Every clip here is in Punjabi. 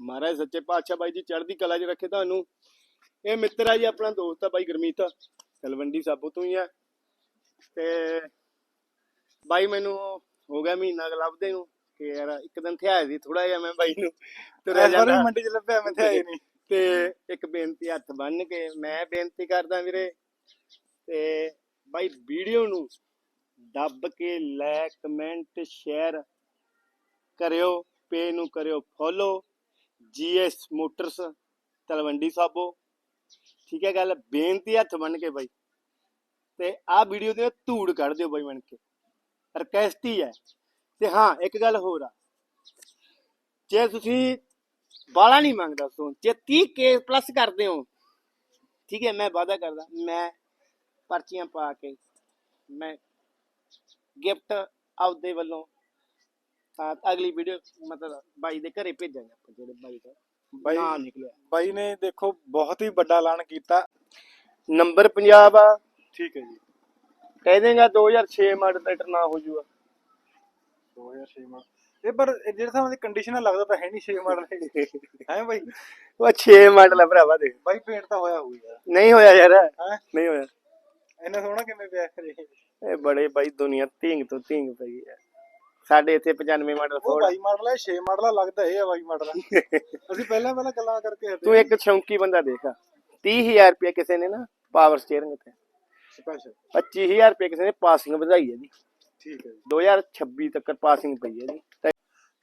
ਮਹਾਰਾਜ ਸੱਚੇ ਪਾਤਸ਼ਾਹ ਬਾਈ ਜੀ ਚੜ੍ਹਦੀ ਕਲਾ 'ਚ ਰੱਖੇ ਤੁਹਾਨੂੰ। ਇਹ ਮਿੱਤਰ ਆ ਜੀ ਆਪਣਾ ਦੋਸਤ ਆ ਬਾਈ ਗੁਰਮੀਤ। ਤਲਵੰਡੀ ਸਾਬੋ ਤੋਂ ਹੀ ਆ। ਤੇ ਬਾਈ ਮੈਨੂੰ ਹੋ ਗਿਆ ਮਹੀਨਾ ਲੱਭਦੇ ਨੂੰ ਕਿ ਯਾਰ ਇੱਕ ਦਿਨ ਥਿਆ ਸੀ ਥੋੜਾ ਜਿਹਾ ਮੈਂ ਬਾਈ ਨੂੰ ਤੁਰਿਆ ਜਾਂਦਾ। ਮੰਡੀ ਚ ਲੱਭਿਆ ਮੈਂ ਆਏ ਨਹੀਂ। ਤੇ ਇੱਕ ਬੇਨਤੀ ਹੱਥ ਬੰਨ ਕੇ ਮੈਂ ਬੇਨਤੀ ਕਰਦਾ ਵੀਰੇ ਤੇ ਬਾਈ ਵੀਡੀਓ ਨੂੰ ਦੱਬ ਕੇ ਲਾਇਕ ਕਮੈਂਟ ਸ਼ੇਅਰ ਕਰਿਓ ਪੇ ਨੂੰ ਕਰਿਓ follow GS motors, Talwandi Sabo. ਠੀਕ ਹੈ ਗੱਲ, ਬੇਨਤੀ ਹੱਥ ਬੰਨ ਕੇ ਬਾਈ। ਤੇ ਆਹ ਵੀਡੀਓ ਦੇ ਧੂੜ ਕੱਢ ਦਿਓ ਬਾਈ ਬਣ ਕੇ। ਰਿਕਵੈਸਟ ਹੀ ਹੈ। ਤੇ ਹਾਂ, ਇੱਕ ਗੱਲ ਹੋਰ ਆ। ਜੇ ਤੁਸੀਂ ਬਾਲਾ ਨਹੀਂ ਮੰਗਦਾ ਸੋ ਜੇ 30 ਕੇ ਪਲੱਸ ਕਰਦੇ ਹੋ, ਠੀਕ ਹੈ, ਮੈਂ ਵਾਅਦਾ ਕਰਦਾ, ਮੈਂ ਪਰਚੀਆਂ ਪਾ ਕੇ, ਮੈਂ ਗਿਫਟ ਆਪਦੇ ਵੱਲੋਂ ਤਾਂ ਅਗਲੀ ਵੀਡੀਓ ਮਤਲਬ ਬਾਈ ਦੇ ਘਰੇ ਭੇਜਾਂਗੇ ਆਪਾਂ ਜਿਹੜੇ ਬਾਈ ਦਾ ਬਾਈ ਨਾਂ ਨਿਕਲਿਆ। ਬਾਈ ਨੇ ਦੇਖੋ ਬਹੁਤ ਹੀ ਵੱਡਾ ਐਲਾਨ ਕੀਤਾ। ਨੰਬਰ ਪੰਜਾਬ ਆ ਠੀਕ ਹੈ ਜੀ। ਕਹਿ ਦੇਗਾ 2006 ਮਾਡਲ ਟਰੈਕਟਰ ਨਾ ਹੋ ਜੂਗਾ। 2006 ਮਾਡਲ। ਇਹ ਪਰ ਜਿਹੜੇ ਹਿਸਾਬ ਦੀ ਕੰਡੀਸ਼ਨ ਲੱਗਦਾ ਤਾਂ ਹੈ ਨਹੀਂ 6 ਮਾਡਲ ਹੈ ਬਾਈ? ਉਹ 6 ਮਾਡਲ ਆ ਭਰਾਵਾ ਦੇ ਬਾਈ ਪੇਂਟ ਤਾਂ ਹੋਇਆ ਹੋਊ ਯਾਰ। ਨਹੀਂ ਹੋਇਆ ਯਾਰ। ਹੈ? ਨਹੀਂ ਹੋਇਆ। ਇੰਨਾ ਸੋਹਣਾ ਕਿਵੇਂ ਪਿਆ ਕਰੇ ਇਹ ਬੜੇ ਬਾਈ ਦੁਨੀਆ ਧਿੰਗ ਤੋਂ ਧਿੰਗ ਪਈ ਹੈ। ਸਾਡੇ ਇੱਥੇ 95 ਮਾਡਲ ਉਹ ਫੋੜ ਬਾਈ ਮਾਡਲ ਹੈ 6 ਮਾਡਲ ਲੱਗਦਾ ਇਹ ਆ ਬਾਈ ਮਾਡਲ ਅਸੀਂ ਪਹਿਲਾਂ ਪਹਿਲਾਂ ਗੱਲਾਂ ਕਰਕੇ ਹਟੇ ਤੂੰ ਇੱਕ ਸ਼ੌਂਕੀ ਬੰਦਾ ਦੇਖ 30000 ਰੁਪਏ ਕਿਸੇ ਨੇ ਨਾ ਪਾਵਰ ਸਟੀਅਰਿੰਗ ਤੇ ਸਪੈਸ਼ਲ। 25000 ਰੁਪਏ ਕਿਸੇ ਨੇ ਪਾਸਿੰਗ ਵਧਾਈ ਹੈ ਜੀ। ਠੀਕ ਹੈ ਜੀ। 2026 ਤੱਕ ਪਾਸਿੰਗ ਪਈ ਹੈ ਜੀ। ਤੇ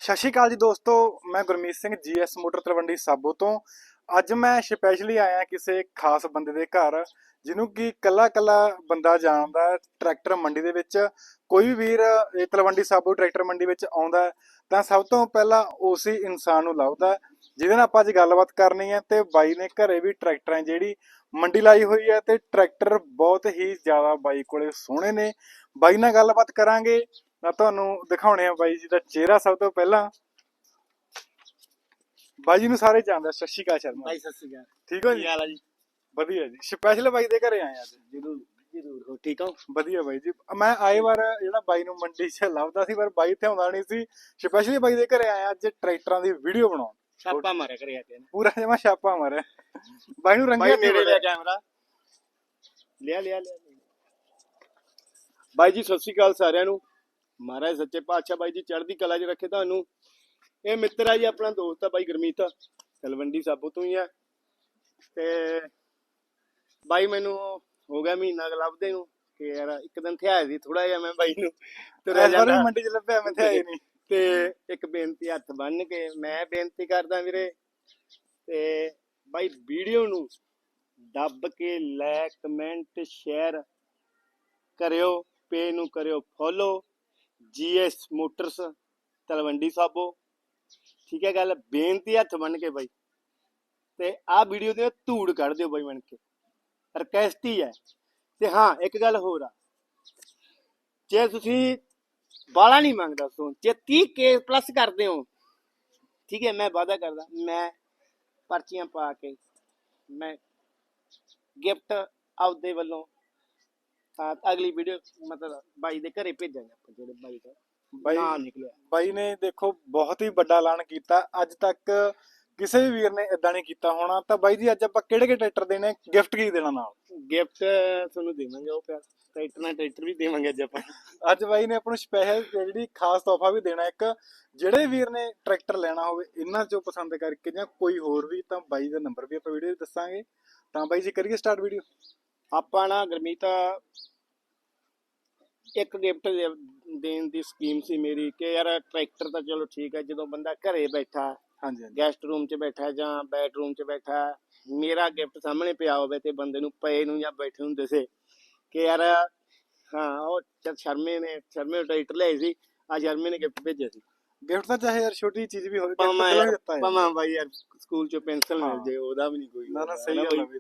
ਸਤਿ ਸ਼੍ਰੀ ਅਕਾਲ ਜੀ ਦੋਸਤੋ ਮੈਂ ਗੁਰਮੀਤ ਸਿੰਘ ਜੀਐਸ ਮੋਟਰ ਤਲਵੰਡੀ ਸਾਬੋ ਤੋਂ। ਅੱਜ ਮੈਂ ਸਪੈਸ਼ਲੀ ਆਇਆ ਕਿਸੇ ਖਾਸ ਬੰਦੇ ਦੇ ਘਰ ਜਿਹਨੂੰ ਕਿ ਕੱਲਾ ਕੱਲਾ ਬੰਦਾ ਜਾਣਦਾ ਹੈ ਟਰੈਕਟਰ ਮੰਡੀ ਦੇ ਵਿੱਚ। ਕੋਈ ਵੀ ਵੀਰ ਇਹ ਤਲਵੰਡੀ ਸਾਬੋ ਟਰੈਕਟਰ ਮੰਡੀ ਵਿੱਚ ਆਉਂਦਾ ਤਾਂ ਸਭ ਤੋਂ ਪਹਿਲਾਂ ਉਸੇ ਇਨਸਾਨ ਨੂੰ ਲੱਭਦਾ ਜਿਹਦੇ ਨਾਲ ਆਪਾਂ ਅੱਜ ਗੱਲਬਾਤ ਕਰਨੀ ਹੈ ਤੇ ਬਾਈ ਨੇ ਘਰੇ ਵੀ ਟਰੈਕਟਰਾਂ ਜਿਹੜੀ ਮੰਡੀ ਲਾਈ ਹੋਈ ਹੈ ਤੇ ਟਰੈਕਟਰ ਬਹੁਤ ਹੀ ਜ਼ਿਆਦਾ ਬਾਈ ਕੋਲੇ ਸੋਹਣੇ ਨੇ। ਬਾਈ ਨਾਲ ਗੱਲਬਾਤ ਕਰਾਂਗੇ ਮੈਂ ਤੁਹਾਨੂੰ ਦਿਖਾਉਣੇ ਆ ਬਾਈ ਜੀ ਦਾ ਚਿਹਰਾ ਸਭ ਤੋਂ ਪਹਿਲਾਂ। ਬਾਈ ਜੀ ਨੂੰ ਸਾਰੇ ਜਾਣਦੇ ਆ। ਸਤਿ ਸ਼੍ਰੀ ਅਕਾਲ ਸ਼ਰਮਾ। ਭਾਈ ਸਤਿ ਸ਼੍ਰੀ ਅਕਾਲ। ਠੀਕ ਹੋ ਜੀ? ਹਾਲ ਆ ਜੀ? ਵਧੀਆ ਜੀ। ਸਪੈਸ਼ਲ ਬਾਈ ਦੇ ਘਰੇ ਆਏ ਅੱਜ? ਜਰੂਰ। ਜਰੂਰ ਹੋ ਠੀਕ ਹੋ ਵਧੀਆ ਬਾਈ ਜੀ। ਮੈਂ ਆਏ ਵਾਰ ਜਿਹੜਾ ਬਾਈ ਨੂੰ ਮੰਡੀ 'ਚ ਲੱਭਦਾ ਸੀ ਪਰ ਬਾਈ ਇੱਥੇ ਆਉਂਦਾ ਨਹੀਂ ਸੀ। ਸਪੈਸ਼ਲੀ ਬਾਈ ਦੇ ਘਰੇ ਆਇਆ ਅੱਜ ਟਰੈਕਟਰਾਂ ਦੀ ਵੀਡੀਓ ਬਣਾਉਣ। ਛਾਪਾ ਮਾਰਿਆ ਕਰਿਆ ਤੇ ਪੂਰਾ ਜਮਾ ਛਾਪਾ ਮਾਰਿਆ। ਬਾਈ ਨੂੰ ਰੰਗਿਆ ਲਿਆ ਕੈਮਰਾ। ਲਿਆ ਲਿਆ ਲਿਆ। ਬਾਈ ਜੀ ਸਤਿ ਸ਼੍ਰੀ ਅਕਾਲ ਸਾਰਿਆਂ ਨੂੰ। ਮਹਾਰਾਜ ਸੱਚੇ ਪਾਤਸ਼ਾਹ ਬਾਈ ਜੀ ਚੜ੍ਹਦੀ ਕਲਾ 'ਚ ਰੱਖੇ ਤੁਹਾਨੂੰ। ਇਹ ਮਿੱਤਰ ਆ ਜੀ ਆਪਣਾ ਦੋਸਤ ਆ ਬਾਈ ਗੁਰਮੀਤ। ਤਲਵੰਡੀ ਸਾਬੋ ਤੋਂ ਹੀ ਆ। ਤੇ ਬਾਈ ਮੈਨੂੰ ਹੋ ਗਿਆ ਮਹੀਨਾ ਕੁ ਲੱਭਦੇ ਨੂੰ ਕਿ ਯਾਰ ਇੱਕ ਦਿਨ ਥਿਆ ਸੀ ਥੋੜਾ ਜਿਹਾ ਮੈਂ ਬਾਈ ਨੂੰ ਤੁਰਿਆ ਜਾਂਦਾ। ਮੰਡੀ 'ਚ ਲੱਭਿਆ ਮੈਂ ਆਏ ਨਹੀਂ। ਤੇ ਇੱਕ ਬੇਨਤੀ ਹੱਥ ਬੰਨ ਕੇ ਮੈਂ ਬੇਨਤੀ ਕਰਦਾ ਵੀਰੇ ਤੇ ਬਾਈ ਵੀਡੀਓ ਨੂੰ ਦੱਬ ਕੇ ਲਾਇਕ ਕਮੈਂਟ ਸ਼ੇਅਰ ਕਰਿਓ ਪੇ ਨੂੰ ਕਰਿਓ follow GS motors Talwandi Sabo. ਠੀਕ ਹੈ ਗੱਲ ਬੇਨਤੀ ਹੱਥ ਬੰਨ ਕੇ ਬਾਈ। ਤੇ ਆਹ ਵੀਡੀਓ ਦੇ ਧੂੜ ਕੱਢ ਦਿਓ ਬਾਈ ਬਣ ਕੇ। ਰਿਕਵੈਸਟ ਹੀ ਤੇ ਹਾਂ ਇੱਕ ਗੱਲ ਹੋਰ ਆ। ਜੇ ਤੁਸੀਂ ਬਾਲਾ ਨਹੀਂ ਮੰਗਦਾ ਸੋ ਜੇ 30 ਕੇ ਪਲੱਸ ਕਰਦੇ ਹੋ ਠੀਕ ਹੈ ਮੈਂ ਵਾਅਦਾ ਕਰਦਾ ਮੈਂ ਪਰਚੀਆਂ ਪਾ ਕੇ ਮੈਂ ਗਿਫਟ ਆਪਦੇ ਵੱਲੋਂ ਤਾਂ ਅਗਲੀ ਵੀਡੀਓ ਮਤਲਬ ਬਾਈ ਦੇ ਘਰੇ ਭੇਜਾਂਗੇ ਆਪਾਂ ਜਿਹੜੇ ਬਾਈ ਦਾ ਬਾਈ ਨਾਂ ਨਿਕਲਿਆ। ਬਾਈ ਨੇ ਦੇਖੋ ਬਹੁਤ ਹੀ ਵੱਡਾ ਐਲਾਨ ਕੀਤਾ। ਅੱਜ ਤੱਕ ਕਿਸੇ ਵੀ ਵੀਰ ਨੇ ਇਦਾਂ ਨਹੀਂ ਕੀਤਾ ਹੋਣਾ ਤਾਂ ਬਾਈ ਜੀ ਅੱਜ ਆਪਾਂ ਕਿਹੜੇ ਕਿਹੜੇ ਟਰੈਕਟਰ ਦੇਣੇ ਗਿਫਟ ਕੀ ਦੇਣਾ ਨਾਲ? ਗਿਫਟ ਤੁਹਾਨੂੰ ਦੇਵਾਂਗੇ ਉਹ ਪਿਆ ਟਰੈਕਟਰ ਨਾਲ ਟਰੈਕਟਰ ਵੀ ਦੇਵਾਂਗੇ ਅੱਜ ਆਪਾਂ। ਅੱਜ ਬਾਈ ਨੇ ਆਪਾਂ ਨੂੰ ਸਪੈਸ਼ਲ ਜਿਹੜੀ ਖਾਸ ਤੋਹਫਾ ਵੀ ਦੇਣਾ ਇੱਕ ਜਿਹੜੇ ਵੀਰ ਨੇ ਟਰੈਕਟਰ ਲੈਣਾ ਹੋਵੇ ਇਹਨਾਂ ਚੋਂ ਪਸੰਦ ਕਰਕੇ ਜਾਂ ਕੋਈ ਹੋਰ ਵੀ ਤਾਂ ਬਾਈ ਦਾ ਨੰਬਰ ਵੀ ਆਪਾਂ ਵੀਡੀਓ ਵਿੱਚ ਦੱਸਾਂਗੇ। ਤਾਂ ਬਾਈ ਜੀ ਕਰੀਏ ਸਟਾਰਟ ਵੀਡੀਓ ਆਪਾਂ ਨਾ ਗਰਮੀਤਾ ਇੱਕ ਗਿਫਟ ਦੇਣ ਦੀ ਸਕੀਮ ਸੀ ਮੇਰੀ ਕਿ ਯਾਰ ਟਰੈਕਟਰ ਤਾਂ ਚਲੋ ਠੀਕ ਹੈ ਜਦੋਂ ਬੰਦਾ ਘਰੇ ਬੈਠਾ ਹਾਂਜੀ ਹਾਂਜੀ ਗੈਸਟ ਰੂਮ 'ਚ ਬੈਠਾ ਜਾਂ ਬੈਡਰੂਮ 'ਚ ਬੈਠਾ ਮੇਰਾ ਗਿਫਟ ਸਾਹਮਣੇ ਪਿਆ ਹੋਵੇ ਤੇ ਬੰਦੇ ਨੂੰ ਪਏ ਨੂੰ ਜਾਂ ਬੈਠੇ ਨੂੰ ਦਿਸੇ ਕਿ ਯਾਰ ਹਾਂ ਉਹ ਚੱਲ ਸ਼ਰਮੇ ਨੇ ਸ਼ਰਮੇ ਟਰੈਕਟਰ ਲਿਆਈ ਸੀ ਆ ਸ਼ਰਮੇ ਨੇ ਗਿਫਟ ਭੇਜਿਆ ਸੀ ਗਿਫਟ ਤਾਂ ਚਾਹੇ ਯਾਰ ਛੋਟੀ ਚੀਜ਼ ਵੀ ਹੋਵੇ ਹੀ ਯਾਰ ਹੈ ਬਾਈ ਯਾਰ ਸਕੂਲ 'ਚੋਂ ਪੈਨਸਲ ਮਿਲ ਹਾਂ। ਜੇ ਉਹਦਾ ਵੀ ਨਹੀਂ ਕੋਈ ਨਾ ਨਾ ਸਹੀ ਗੱਲ। ਵੀਰ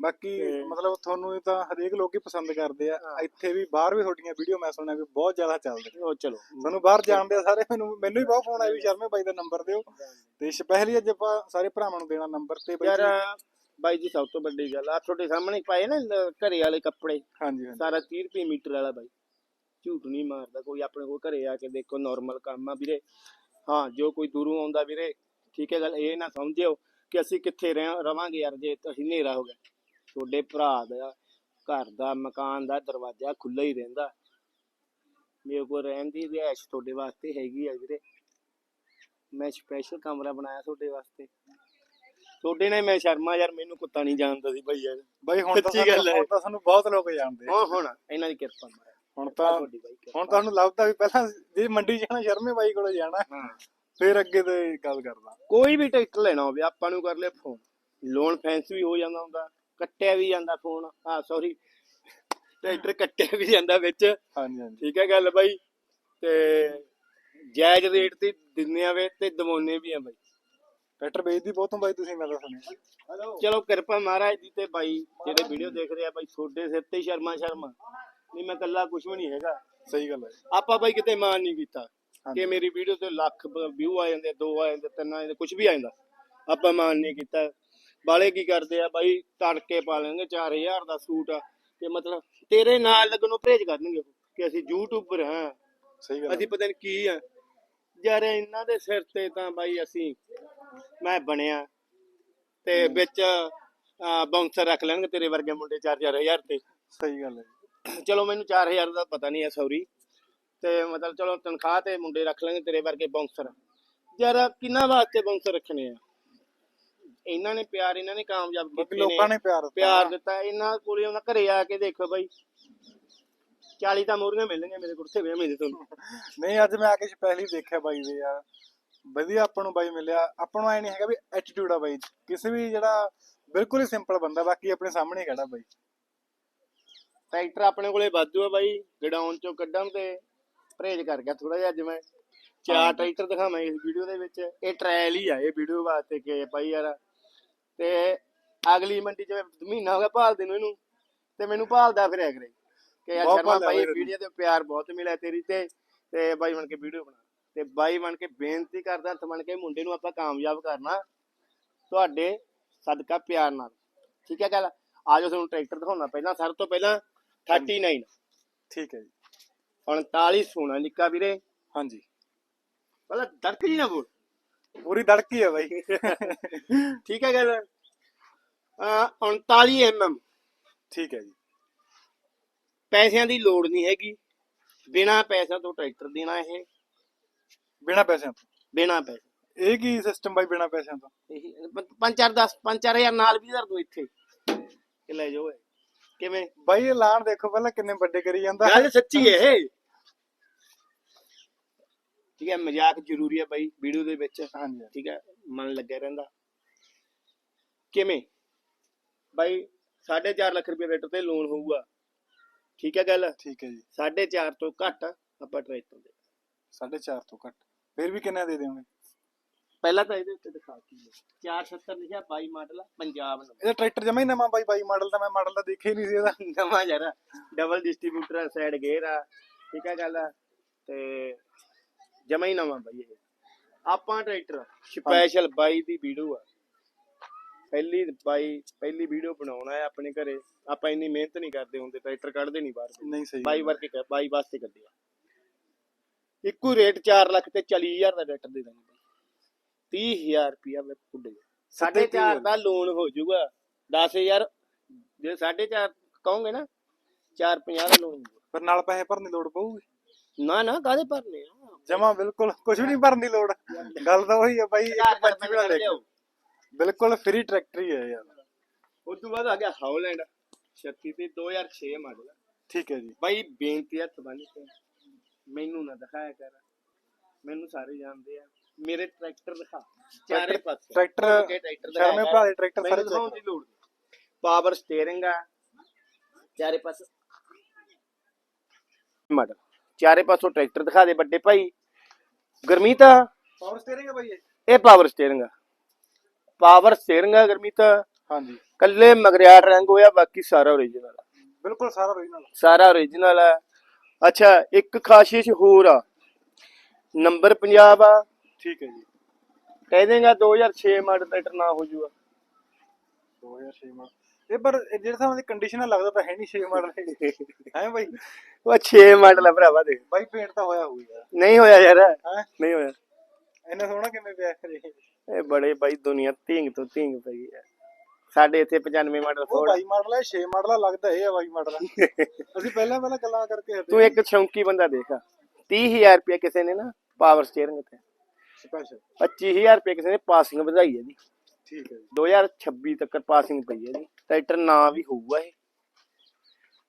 ਬਾਕੀ ਮਤਲਬ ਤੁਹਾਨੂੰ ਇਹ ਤਾਂ ਹਰੇਕ ਲੋਕ ਹੀ ਪਸੰਦ ਕਰਦੇ ਆ। ਹਾਂ। ਇੱਥੇ ਵੀ ਬਾਹਰ ਵੀ ਤੁਹਾਡੀਆਂ ਵੀਡੀਓ ਮੈਂ ਸੁਣਿਆ ਵੀ ਬਹੁਤ ਜ਼ਿਆਦਾ ਚੱਲਦੇ ਉਹ ਚਲੋ। ਤੁਹਾਨੂੰ ਬਾਹਰ ਜਾਣਦੇ ਆ ਸਾਰੇ ਮੈਨੂੰ ਮੈਨੂੰ ਵੀ ਬਹੁਤ ਫੋਨ ਆਇਆ ਵੀ ਸ਼ਰਮੇ ਬਾਈ ਦਾ ਨੰਬਰ ਦਿਓ। ਤੇ ਸਪੈਸ਼ਲੀ ਅੱਜ ਆਪਾਂ ਸਾਰੇ ਭਰਾਵਾਂ ਨੂੰ ਦੇਣਾ ਨੰਬਰ ਤੇ ਬਾਈ ਯਾਰ ਬਾਈ ਜੀ ਸਭ ਤੋਂ ਵੱਡੀ ਗੱਲ ਆ ਤੁਹਾਡੇ ਸਾਹਮਣੇ ਹੀ ਪਾਏ ਨਾ ਘਰੇ ਵਾਲੇ ਕੱਪੜੇ। ਹਾਂਜੀ ਹਾਂਜੀ। ਸਾਰਾ 30 ਰੁਪਏ ਮੀਟਰ ਵਾਲਾ ਬਾਈ। ਝੂਠ ਨਹੀਂ ਮਾਰਦਾ ਕੋਈ ਆਪਣੇ ਕੋਲ ਘਰੇ ਆ ਕੇ ਦੇਖੋ ਨਾਰਮਲ ਕੰਮ ਆ ਵੀਰੇ। ਹਾਂ ਜੋ ਕੋਈ ਦੂਰੋਂ ਆਉਂਦਾ ਵੀਰੇ ਠੀਕ ਹੈ ਗੱਲ ਇਹ ਨਾ ਸਮਝਿਓ ਕਿ ਅਸੀਂ ਕਿੱਥੇ ਰਹਿ- ਰਵਾਂਗੇ ਯਾਰ ਜੇ ਅਸੀਂ ਹਨੇਰਾ ਹੋ ਗਿਆ। ਤੁਹਾਡੇ ਭਰਾ ਦਾ ਘਰ ਦਾ ਮਕਾਨ ਦਾ ਦਰਵਾਜ਼ਾ ਖੁੱਲ੍ਹਾ ਹੀ ਰਹਿੰਦਾ। ਮੇਰੇ ਕੋਲ ਰਹਿਣ ਦੀ ਰਿਹਾਇਸ਼ ਤੁਹਾਡੇ ਵਾਸਤੇ ਹੈਗੀ ਆ ਵੀਰੇ। ਮੈਂ ਸਪੈਸ਼ਲ ਕਮਰਾ ਬਣਾਇਆ ਤੁਹਾਡੇ ਵਾਸਤੇ। ਤੁਹਾਡੇ ਨੇ ਮੈਂ ਸ਼ਰਮਾ ਯਾਰ ਮੈਨੂੰ ਕੁੱਤਾ ਨਹੀਂ ਜਾਣਦਾ ਸੀ ਭਾਈ ਯਾਰ। ਬਾਈ ਹੁਣ ਤਾਂ ਸੱਚੀ ਸਾਨੂੰ ਗੱਲ ਹੈ। ਹੁਣ ਤਾਂ ਸਾਨੂੰ ਬਹੁਤ ਲੋਕ ਜਾਣਦੇ ਆ। ਹੁਣ ਹੁਣ ਇਹਨਾਂ ਦੀ ਕਿਰਪਾ ਮਾਰੇ ਹੁਣ ਤਾਂ ਤੁਹਾਡੀ ਬਾਈ ਕਿਰਪਾ। ਹੁਣ ਤੁਹਾਨੂੰ ਲੱਭਦਾ ਵੀ ਪਹਿਲਾਂ ਜੇ ਮੰਡੀ ਜਾਣਾ ਸ਼ਰਮੇ ਬਾਈ ਕੋਲੇ ਜਾਣਾ। ਹਾਂ। ਫਿਰ ਅੱਗੇ ਤੇ ਗੱਲ ਕਰਦਾ। ਕੋਈ ਵੀ ਟਰੈਕਟਰ ਲੈਣਾ ਹੋਵੇ ਆਪਾਂ ਨੂੰ ਕਰ ਲਿਆ ਫੋਨ ਲੋਨ ਫੈਂਸ ਵੀ ਹੋ ਜਾਂਦਾ ਹੁੰਦਾ। ਕੱਟਿਆ ਵੀ ਜਾਂਦਾ ਫੋਨ ਆ ਸੌਰੀ ਟਰੈਕਟਰ ਕੱਟਿਆ ਵੀ ਜਾਂਦਾ ਵਿੱਚ। ਹਾਂਜੀ ਹਾਂਜੀ। ਠੀਕ ਹੈ ਗੱਲ ਬਾਈ? ਤੇ ਜਾਇਜ਼ ਰੇਟ ਤੇ ਦਿੰਨੇ ਆ ਵੇ ਤੇ ਦਵਾਉਨੇ ਵੀ ਆ ਬਾਈ। ਟਰੈਕਟਰ ਵੇਚਦੀ ਬਹੁਤ ਬਾਈ ਤੁਸੀਂ ਮੈਂ ਤਾਂ ਸੁਣਿਆ। ਚਲੋ ਕਿਰਪਾ ਮਹਾਰਾਜ ਦੀ ਤੇ ਬਾਈ ਜਿਹੜੇ ਵੀਡੀਓ ਦੇਖ ਰਹੇ ਆ ਬਾਈ ਤੁਹਾਡੇ ਸਿਰ ਤੇ ਹੀ ਸ਼ਰਮਾ ਸ਼ਰਮਾ। ਨਹੀਂ ਮੈਂ ਕੱਲਾ ਕੁਝ ਵੀ ਨਹੀਂ ਹੈਗਾ। ਸਹੀ ਗੱਲ ਹੈ। ਆਪਾਂ ਬਾਈ ਕਿਤੇ ਮਾਨ ਨਹੀਂ ਕੀਤਾ। ਕਿ ਮੇਰੀ ਵੀਡੀਓ ਤੇ ਲੱਖ ਵਿਊ ਆ ਜਾਂਦੇ ਦੋ ਆ ਜਾਂਦੇ ਤਿੰਨ ਆ ਜਾਂਦੇ ਕੁਝ ਵੀ ਆ ਜਾਂਦਾ। ਆਪਾਂ ਮਾਨ ਨਹੀਂ ਕੀਤਾ। ਬਾਲੇ ਕੀ ਕਰਦੇ ਆ ਬਾਈ? ਤੜਕੇ ਪਾ ਲੈਣਗੇ 4000 ਦਾ ਸੂਟ ਆ। ਤੇ ਮਤਲਬ ਤੇਰੇ ਨਾਲ ਲੱਗਣੋਂ ਪਰਹੇਜ ਕਰਨਗੇ ਉਹ ਕਿ ਅਸੀਂ ਯੂਟਿਊਬਰ ਹਾਂ ਸਹੀ ਗੱਲ ਅਸੀਂ ਪਤਾ ਨਹੀਂ ਕੀ ਆ। ਯਾਰ ਇਹਨਾਂ ਦੇ ਸਿਰ ਤੇ ਤਾਂ ਬਾਈ ਅਸੀਂ ਮੈਂ ਬਣਿਆ। ਤੇ ਵਿੱਚ ਬਾਉਂਸਰ ਰੱਖ ਲੈਣਗੇ ਤੇਰੇ ਵਰਗੇ ਮੁੰਡੇ 4-4000 ਤੇ। ਸਹੀ ਗੱਲ ਹੈ ਚਲੋ ਮੈਨੂੰ 4000 ਦਾ ਪਤਾ ਨਹੀਂ ਹੈ ਸੌਰੀ ਤੇ ਮਤਲਬ ਚਲੋ ਤਨਖਾਹ ਤੇ ਮੁੰਡੇ ਰੱਖ ਲਾਂਗੇ ਤੇਰੇ ਵਰਗੇ ਬਾਉਂਸਰ ਯਾਰ ਕਿੰਨਾ ਵਾਸਤੇ ਬਾਉਂਸਰ ਰੱਖਣੇ ਆ? ਇਹਨਾਂ ਨੇ ਪਿਆਰ ਇਹਨਾਂ ਨੇ ਕਾਮਯਾਬ ਕੀਤੇ ਲੋਕਾਂ ਨੇ ਪਿਆਰ ਦਿੱਤਾ। ਪਿਆਰ ਦਿੱਤਾ। ਇਹਨਾਂ ਕੋਲੇ ਉਹਨਾਂ ਘਰੇ ਆ ਕੇ ਦੇਖੋ ਬਾਈ। 40 ਤਾਂ ਮੋਰੀਆਂ ਮਿਲਣਗੀਆਂ ਮੇਰੇ ਕੋਲ ਉੱਥੇ ਵੇ ਮੇਰੇ ਤੁਹਾਨੂੰ। ਨਹੀਂ ਅੱਜ ਮੈਂ ਆ ਕੇ ਸਪੈਸ਼ਲੀ ਦੇਖਿਆ ਬਾਈ ਦੇ ਯਾਰ। ਵਧੀਆ ਆਪਾਂ ਨੂੰ ਬਾਈ ਮਿਲਿਆ। ਆਪਾਂ ਨੂੰ ਐ ਨਹੀਂ ਹੈਗਾ ਵੀ ਐਟੀਟਿਊਡ ਆ ਬਾਈ। ਕਿਸੇ ਵੀ ਜਿਹੜਾ ਬਿਲਕੁਲ ਹੀ ਸਿੰਪਲ ਬੰਦਾ ਬਾਕੀ ਆਪਣੇ ਸਾਹਮਣੇ ਖੜਾ ਬਾਈ। ਟਰੈਕਟਰ ਆਪਣੇ ਕੋਲੇ ਵਾਧੂ ਆ ਬਾਈ। ਗਡਾਊਨ ਚੋਂ ਕੱਢਣ ਤੇ ਪਰਹੇਜ ਕਰ ਗਿਆ ਥੋੜਾ ਜਿਹਾ ਅੱਜ ਮੈਂ। ਚਾਰ। ਟਰੈਕਟਰ ਦਿਖਾਵਾਂ ਇਸ ਵੀਡੀਓ ਦੇ ਵਿੱਚ। ਇਹ ਟ੍ਰਾਇਲ ਹੀ ਆ ਇਹ ਵੀਡੀਓ ਵਾਸਤੇ ਕਿ ਭਾਈ ਯਾਰ ਤੇ ਅਗਲੀ ਮੰਡੀ ਚ ਮਹੀਨਾ ਹੋ ਗਿਆ ਭਾਲਦੇ ਨੂੰ ਇਹਨੂੰ ਤੇ ਮੈਨੂੰ ਭਾਲਦਾ ਫਿਰਿਆ ਕਰੇ। ਕਿ ਯਾਰ ਬਹੁਤ ਸ਼ਰਮਾ ਭਾਈ ਵੀਰੇ। ਵੀਡੀਓ ਤੇ ਪਿਆਰ ਬਹੁਤ ਮਿਲਿਆ ਤੇਰੀ ਤੇ ਤੇ ਬਾਈ ਬਣ ਕੇ ਵੀਡੀਓ ਬਣਾ। ਤੇ ਬਾਈ ਬਣ ਕੇ ਬੇਨਤੀ ਕਰਦਾ ਹੱਥ ਬਣ ਕੇ ਮੁੰਡੇ ਨੂੰ ਆਪਾਂ ਕਾਮਯਾਬ ਕਰਨਾ ਤੁਹਾਡੇ ਸਦਕਾ ਪਿਆਰ ਨਾਲ। ਠੀਕ ਹੈ ਗੱਲ? ਆਜੋ ਤੁਹਾਨੂੰ ਟਰੈਕਟਰ ਦਿਖਾਉਣਾ। ਪਹਿਲਾਂ ਸਭ ਤੋਂ ਪਹਿਲਾਂ 39 ਠੀਕ ਹੈ ਜੀ। 39 ਸੋਨਾ ਨਿੱਕਾ ਵੀਰੇ। ਹਾਂਜੀ। ਪਹਿਲਾਂ ਦਰਕ ਜੀ ਨਾ ਬੋਲ। ਪੂਰੀ ਧੜਕੀ ਹੈ ਬਾਈ। ਠੀਕ ਹੈ ਗੱਲ? ਅਹ 39 mm ਠੀਕ ਹੈ ਜੀ। ਪੈਸਿਆਂ ਦੀ ਲੋੜ ਨਹੀਂ ਹੈਗੀ। ਬਿਨਾ ਪੈਸਾ ਤੋਂ ਟਰੈਕਟਰ ਦੇਣਾ ਇਹ। ਬਿਨਾ ਪੈਸਿਆਂ ਤੋਂ? ਬਿਨਾ ਪੈਸੇ ਇਹ ਕੀ ਸਿਸਟਮ ਬਾਈ ਬਿਨਾ ਪੈਸਿਆਂ ਤੋਂ? ਇਹ ਪੰਜ ਚਾਰ 10 ਪੰਜ ਚਾਰ ਹਜ਼ਾਰ ਨਾਲ ਵੀ ਧਰ ਦੋ ਇੱਥੇ। ਕਿ ਲੈ ਜਾਓ ਇਹ। ਕਿਵੇਂ? ਬਾਈ ਇਹ ਲਾਣ ਦੇਖੋ ਪਹਿਲਾਂ ਕਿੰਨੇ ਵੱਡੇ ਕਰੀ ਜਾਂਦਾ। ਗੱਲ ਸੱਚੀ ਹੈ ਇਹ। ਠੀਕ ਹੈ ਮਜ਼ਾਕ ਜ਼ਰੂਰੀ ਹੈ ਬਾਈ ਵੀਡੀਓ ਦੇ ਵਿੱਚ। ਹਾਂਜੀ। ਠੀਕ ਹੈ ਮਨ ਲੱਗਿਆ ਰਹਿੰਦਾ। ਕਿਵੇਂ? ਬਾਈ 4.5 ਲੱਖ ਰੁਪਏ ਰੇਟ ਤੇ ਲੋਨ ਹੋਊਗਾ। ਠੀਕ ਹੈ ਗੱਲ? ਠੀਕ ਹੈ ਜੀ। 4.5 ਤੋਂ ਘੱਟ ਆਪਾਂ ਟਰੈਕਟਰ ਦੇ 4.5 ਤੋਂ ਘੱਟ। ਫਿਰ ਵੀ ਕਿੰਨਾ ਦੇ ਦੇਵੋਗੇ? ਪਹਿਲਾਂ ਤਾਂ ਇਹਦੇ ਉੱਤੇ ਦਿਖਾ ਕੀ 470 ਲਿਖਿਆ 22 ਮਾਡਲ ਪੰਜਾਬ ਨੰਬਰ ਇਹਦਾ ਟਰੈਕਟਰ ਜਮਾ ਹੀ ਨਵਾਂ ਬਾਈ ਬਾਈ ਮਾਡਲ ਦਾ ਮੈਂ ਮਾਡਲ ਦਾ ਦੇਖਿਆ ਹੀ ਨਹੀਂ ਸੀ ਇਹਦਾ। ਨਵਾਂ ਯਾਰ ਡਬਲ ਡਿਸਟ੍ਰੀਬਿਊਟਰ ਸਾਈਡ ਗੇਅਰ ਆ। ਠੀਕ ਹੈ ਗੱਲ ਤੇ ਜਮਾ ਹੀ ਨਵਾਂ ਬਾਈ ਇਹ। ਆਪਾਂ ਟਰੈਕਟਰ ਸਪੈਸ਼ਲ ਬਾਈ ਦੀ ਵੀਡੀਓ ਆ। ਪਹਿਲੀ ਬਾਈ ਪਹਿਲੀ ਵੀਡੀਓ ਬਣਾਉਣਾ ਹੈ ਆਪਣੇ ਘਰੇ। ਆਪਾਂ ਇੰਨੀ ਮਿਹਨਤ ਨਹੀਂ ਕਰਦੇ ਹੁੰਦੇ ਟਰੈਕਟਰ ਕੱਢਦੇ ਨਹੀਂ ਬਾਹਰ ਨਹੀਂ ਸਹੀ ਬਾਈ ਵਰਗੇ ਕ- ਬਾਈ ਵਾਸਤੇ ਕੱਢਿਆ। ਇੱਕੋ ਰੇਟ 4 ਲੱਖ ਤੇ 40000 ਦਾ ਟਰੈਕਟਰ ਦੇ ਦਾਂਗੇ 30000 ਰੁਪਿਆ ਮੈਂ ਚਾਰ ਤੀਹ ਦਾ ਲੋਨ ਹੋ ਜਾਊਗਾ। 10000 ਜੇ ਸਾਢੇ ਚਾਰ ਕਹੋਗੇ ਨਾ 450 ਦਾ ਲੋਨ ਫਿਰ ਨਾਲ ਪੈਸੇ ਭਰਨ ਦੀ ਲੋੜ ਪਊਗੀ? ਨਾ ਨਾ ਕਾਹਦੇ ਭਰਨੇ ਆ? ਜਮਾ ਬਿਲਕੁਲ ਕੁਝ ਵੀ ਨਹੀਂ ਭਰਨ ਦੀ ਲੋੜ। ਗੱਲ ਤਾਂ ਉਹੀ ਹੈ ਬਾਈ ਇੱਕ ਨਾ ਦਾ ਲੈ। ਬਿਲਕੁਲ ਫ੍ਰੀ ਟਰੈਕਟਰ ਹੀ ਹੈ ਯਾਰ। ਉਸ ਤੋਂ ਬਾਅਦ ਆ ਗਿਆ ਹਾਉਲੈਂਡ 36 ਤੇ 2006 ਮਾਡਲ ਠੀਕ ਹੈ ਜੀ। ਬਾਈ ਬੇਨਤੀ ਹੱਥ ਬੰਨ ਕੇ। ਮੈਨੂੰ ਨਾ ਦਿਖਾਇਆ ਕਰ। ਮੈਨੂੰ ਸਾਰੇ ਜਾਣਦੇ ਆ। ਮੇਰੇ ਟਰੈਕਟਰ ਦਿਖਾ। ਚਾਰੇ ਪਾਸੇ। ਟਰੈਕਟਰ ਸ਼ਰਮੇ ਭਰਾ ਦੇ ਟਰੈਕਟਰ ਸਾਰੇ ਦਿਖਾਉਣ ਦੀ ਲੋੜ ਪਾਵਰ ਸਟੀਅਰਿੰਗ ਆ। ਚਾਰੇ ਪਾਸੇ। ਮਾਡਲ ਚਾਰੇ ਪਾਸੋਂ ਟਰੈਕਟਰ ਦਿਖਾ ਦੇ ਵੱਡੇ ਭਾਈ। ਗਰਮੀਤ? ਪਾਵਰ ਸਟੀਅਰਿੰਗ ਹੈ ਬਾਈ ਇਹ। ਇਹ ਪਾਵਰ ਸਟੀਅਰਿੰਗ ਆ। ਪਾਵਰ ਸਟੀਅਰਿੰਗ ਆ ਗਰਮੀਤ। ਹਾਂਜੀ। ਕੱਲੇ ਮਗਰਿਆੜ ਰੰਗ ਹੋਇਆ ਬਾਕੀ ਸਾਰਾ ਓਰੀਜਨਲ ਆ। ਬਿਲਕੁਲ ਸਾਰਾ ਓਰੀਜਨਲ ਸਾਰਾ ਓਰੀਜਨਲ ਆ। ਅੱਛਾ ਇੱਕ ਖਾਸੀਅਤ ਹੋਰ ਆ। ਨੰਬਰ ਪੰਜਾਬ ਆ। ਠੀਕ ਹੈ ਜੀ। ਕਹਿ ਦੇਗਾ 2006 ਮਾਡਲ ਟਰੈਕਟਰ ਨਾ ਹੋ ਜੂਗਾ। 2006 ਮਾਡਲ। ਇਹ ਪਰ ਜਿਹੜੇ ਹਿਸਾਬ ਦੀ ਕੰਡੀਸ਼ਨ ਲੱਗਦਾ ਤਾਂ ਹੈ ਨਹੀਂ 6 ਮਾਡਲ ਹੈ ਬਾਈ? ਉਹ 6 ਮਾਡਲ ਆ ਭਰਾਵਾ ਦੇ ਬਾਈ ਪੇਂਟ ਤਾਂ ਹੋਇਆ ਹੋਊ ਯਾਰ। ਨਹੀਂ ਹੋਇਆ ਯਾਰ। ਹੈ? ਨਹੀਂ ਹੋਇਆ। ਇੰਨਾ ਸੋਹਣਾ ਕਿਵੇਂ ਪਿਆ ਕਰੇ ਇਹ? ਬੜੇ ਬਾਈ ਦੁਨੀਆ ਢੀਂਗ ਤੋਂ ਢੀਂਗ ਪਈ ਹੈ ਸਾਡੇ ਇੱਥੇ 95 ਮਾਡਲ ਉਹ ਬਾਈ ਮਾਡਲ ਹੈ 6 ਮਾਡਲ ਲੱਗਦਾ ਇਹ ਆ ਮਾਡਲ ਅਸੀਂ ਪਹਿਲਾਂ ਪਹਿਲਾਂ ਗੱਲਾਂ ਕਰਕੇ ਤੂੰ ਇੱਕ ਸ਼ੌਂਕੀ ਬੰਦਾ ਦੇਖ। 30000 ਰੁਪਏ ਕਿਸੇ ਨੇ ਨਾ ਪਾਵਰ ਸਟੀਅਰਿੰਗ ਤੇ ਸਪੈਸ਼ਲ। 25000 ਰੁਪਏ ਕਿਸੇ ਨੇ ਪਾਸਿੰਗ ਵਧਾਈ ਹੈ ਜੀ ਠੀਕ ਹੈ ਜੀ। 2026 ਤੱਕ ਪਾਸਿੰਗ ਪਈ ਹੈ ਜੀ ਟਰੈਕਟਰ ਨਾ ਵੀ ਹੋਊਗਾ ਇਹ।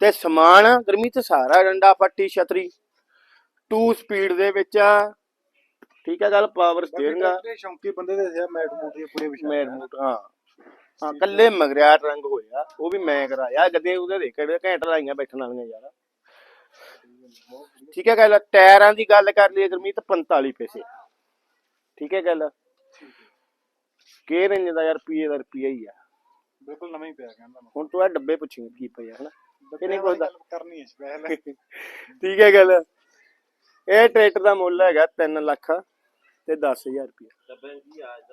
ਤੇ ਸਮਾਨ ਗਰਮੀ ਤੇ ਸਾਰਾ ਡੰਡਾ ਫੱਟੀ ਛਤਰੀ। 2 ਸਪੀਡ ਦੇ ਵਿੱਚ ਆ। ਠੀਕ ਹੈ ਗੱਲ ਪਾਵਰ ਸਟੀਅਰਿੰਗ ਆ। ਸ਼ੌਂਕੀ ਬੰਦੇ ਦੇ ਸਿਆ ਮੈਟ ਮੂਟ ਇਹ ਪੂਰੇ ਵਿਸ਼ਾ ਮੈਟ ਮੂਟ ਹਾਂ। ਹਾਂ ਕੱਲੇ ਮਗਰਿਆ ਰੰਗ ਹੋਇਆ ਉਹ ਵੀ ਮੈਂ ਕਰਾਇਆ। ਗੱਦੇ ਉਹਦੇ ਦੇ ਕਿਹੜੇ ਘੈਂਟ ਲਾਈਆਂ ਬੈਠਣ ਵਾਲੀਆਂ ਯਾਰ। ਠੀਕ ਹੈ ਗੱਲ ਟਾਇਰਾਂ ਦੀ ਗੱਲ ਕਰ ਲਈਏ ਗਰਮੀ ਤੇ 45 ਪੈਸੇ। ਠੀਕ ਹੈ ਗੱਲ। ਕੇ ਰੇਂਜ ਦਾ ਯਾਰ ਪੀਏ ਦਾ ਰੁਪਈਆ ਹੀ ਆ। ਬਿਲਕੁਲ ਨਵਾਂ ਹੀ ਪਿਆ ਕਹਿੰਦਾ ਮੈਂ। ਹੁਣ ਤੂੰ ਆ ਡੱਬੇ ਪੁੱਛੀ ਕੀ ਪਈ ਆ ਹਨਾ? ਇਹ ਨਹੀਂ ਪੁੱਛਦਾ। ਗੱਲ ਕਰਨੀ ਹੈ ਸਪੈਸ਼ਲ ਠੀਕ ਹੈ ਗੱਲ। ਇਹ ਟਰੈਕਟਰ ਦਾ ਮੁੱਲ ਹੈਗਾ 3 ਲੱਖ ਤੇ 10000 ਰੁਪਏ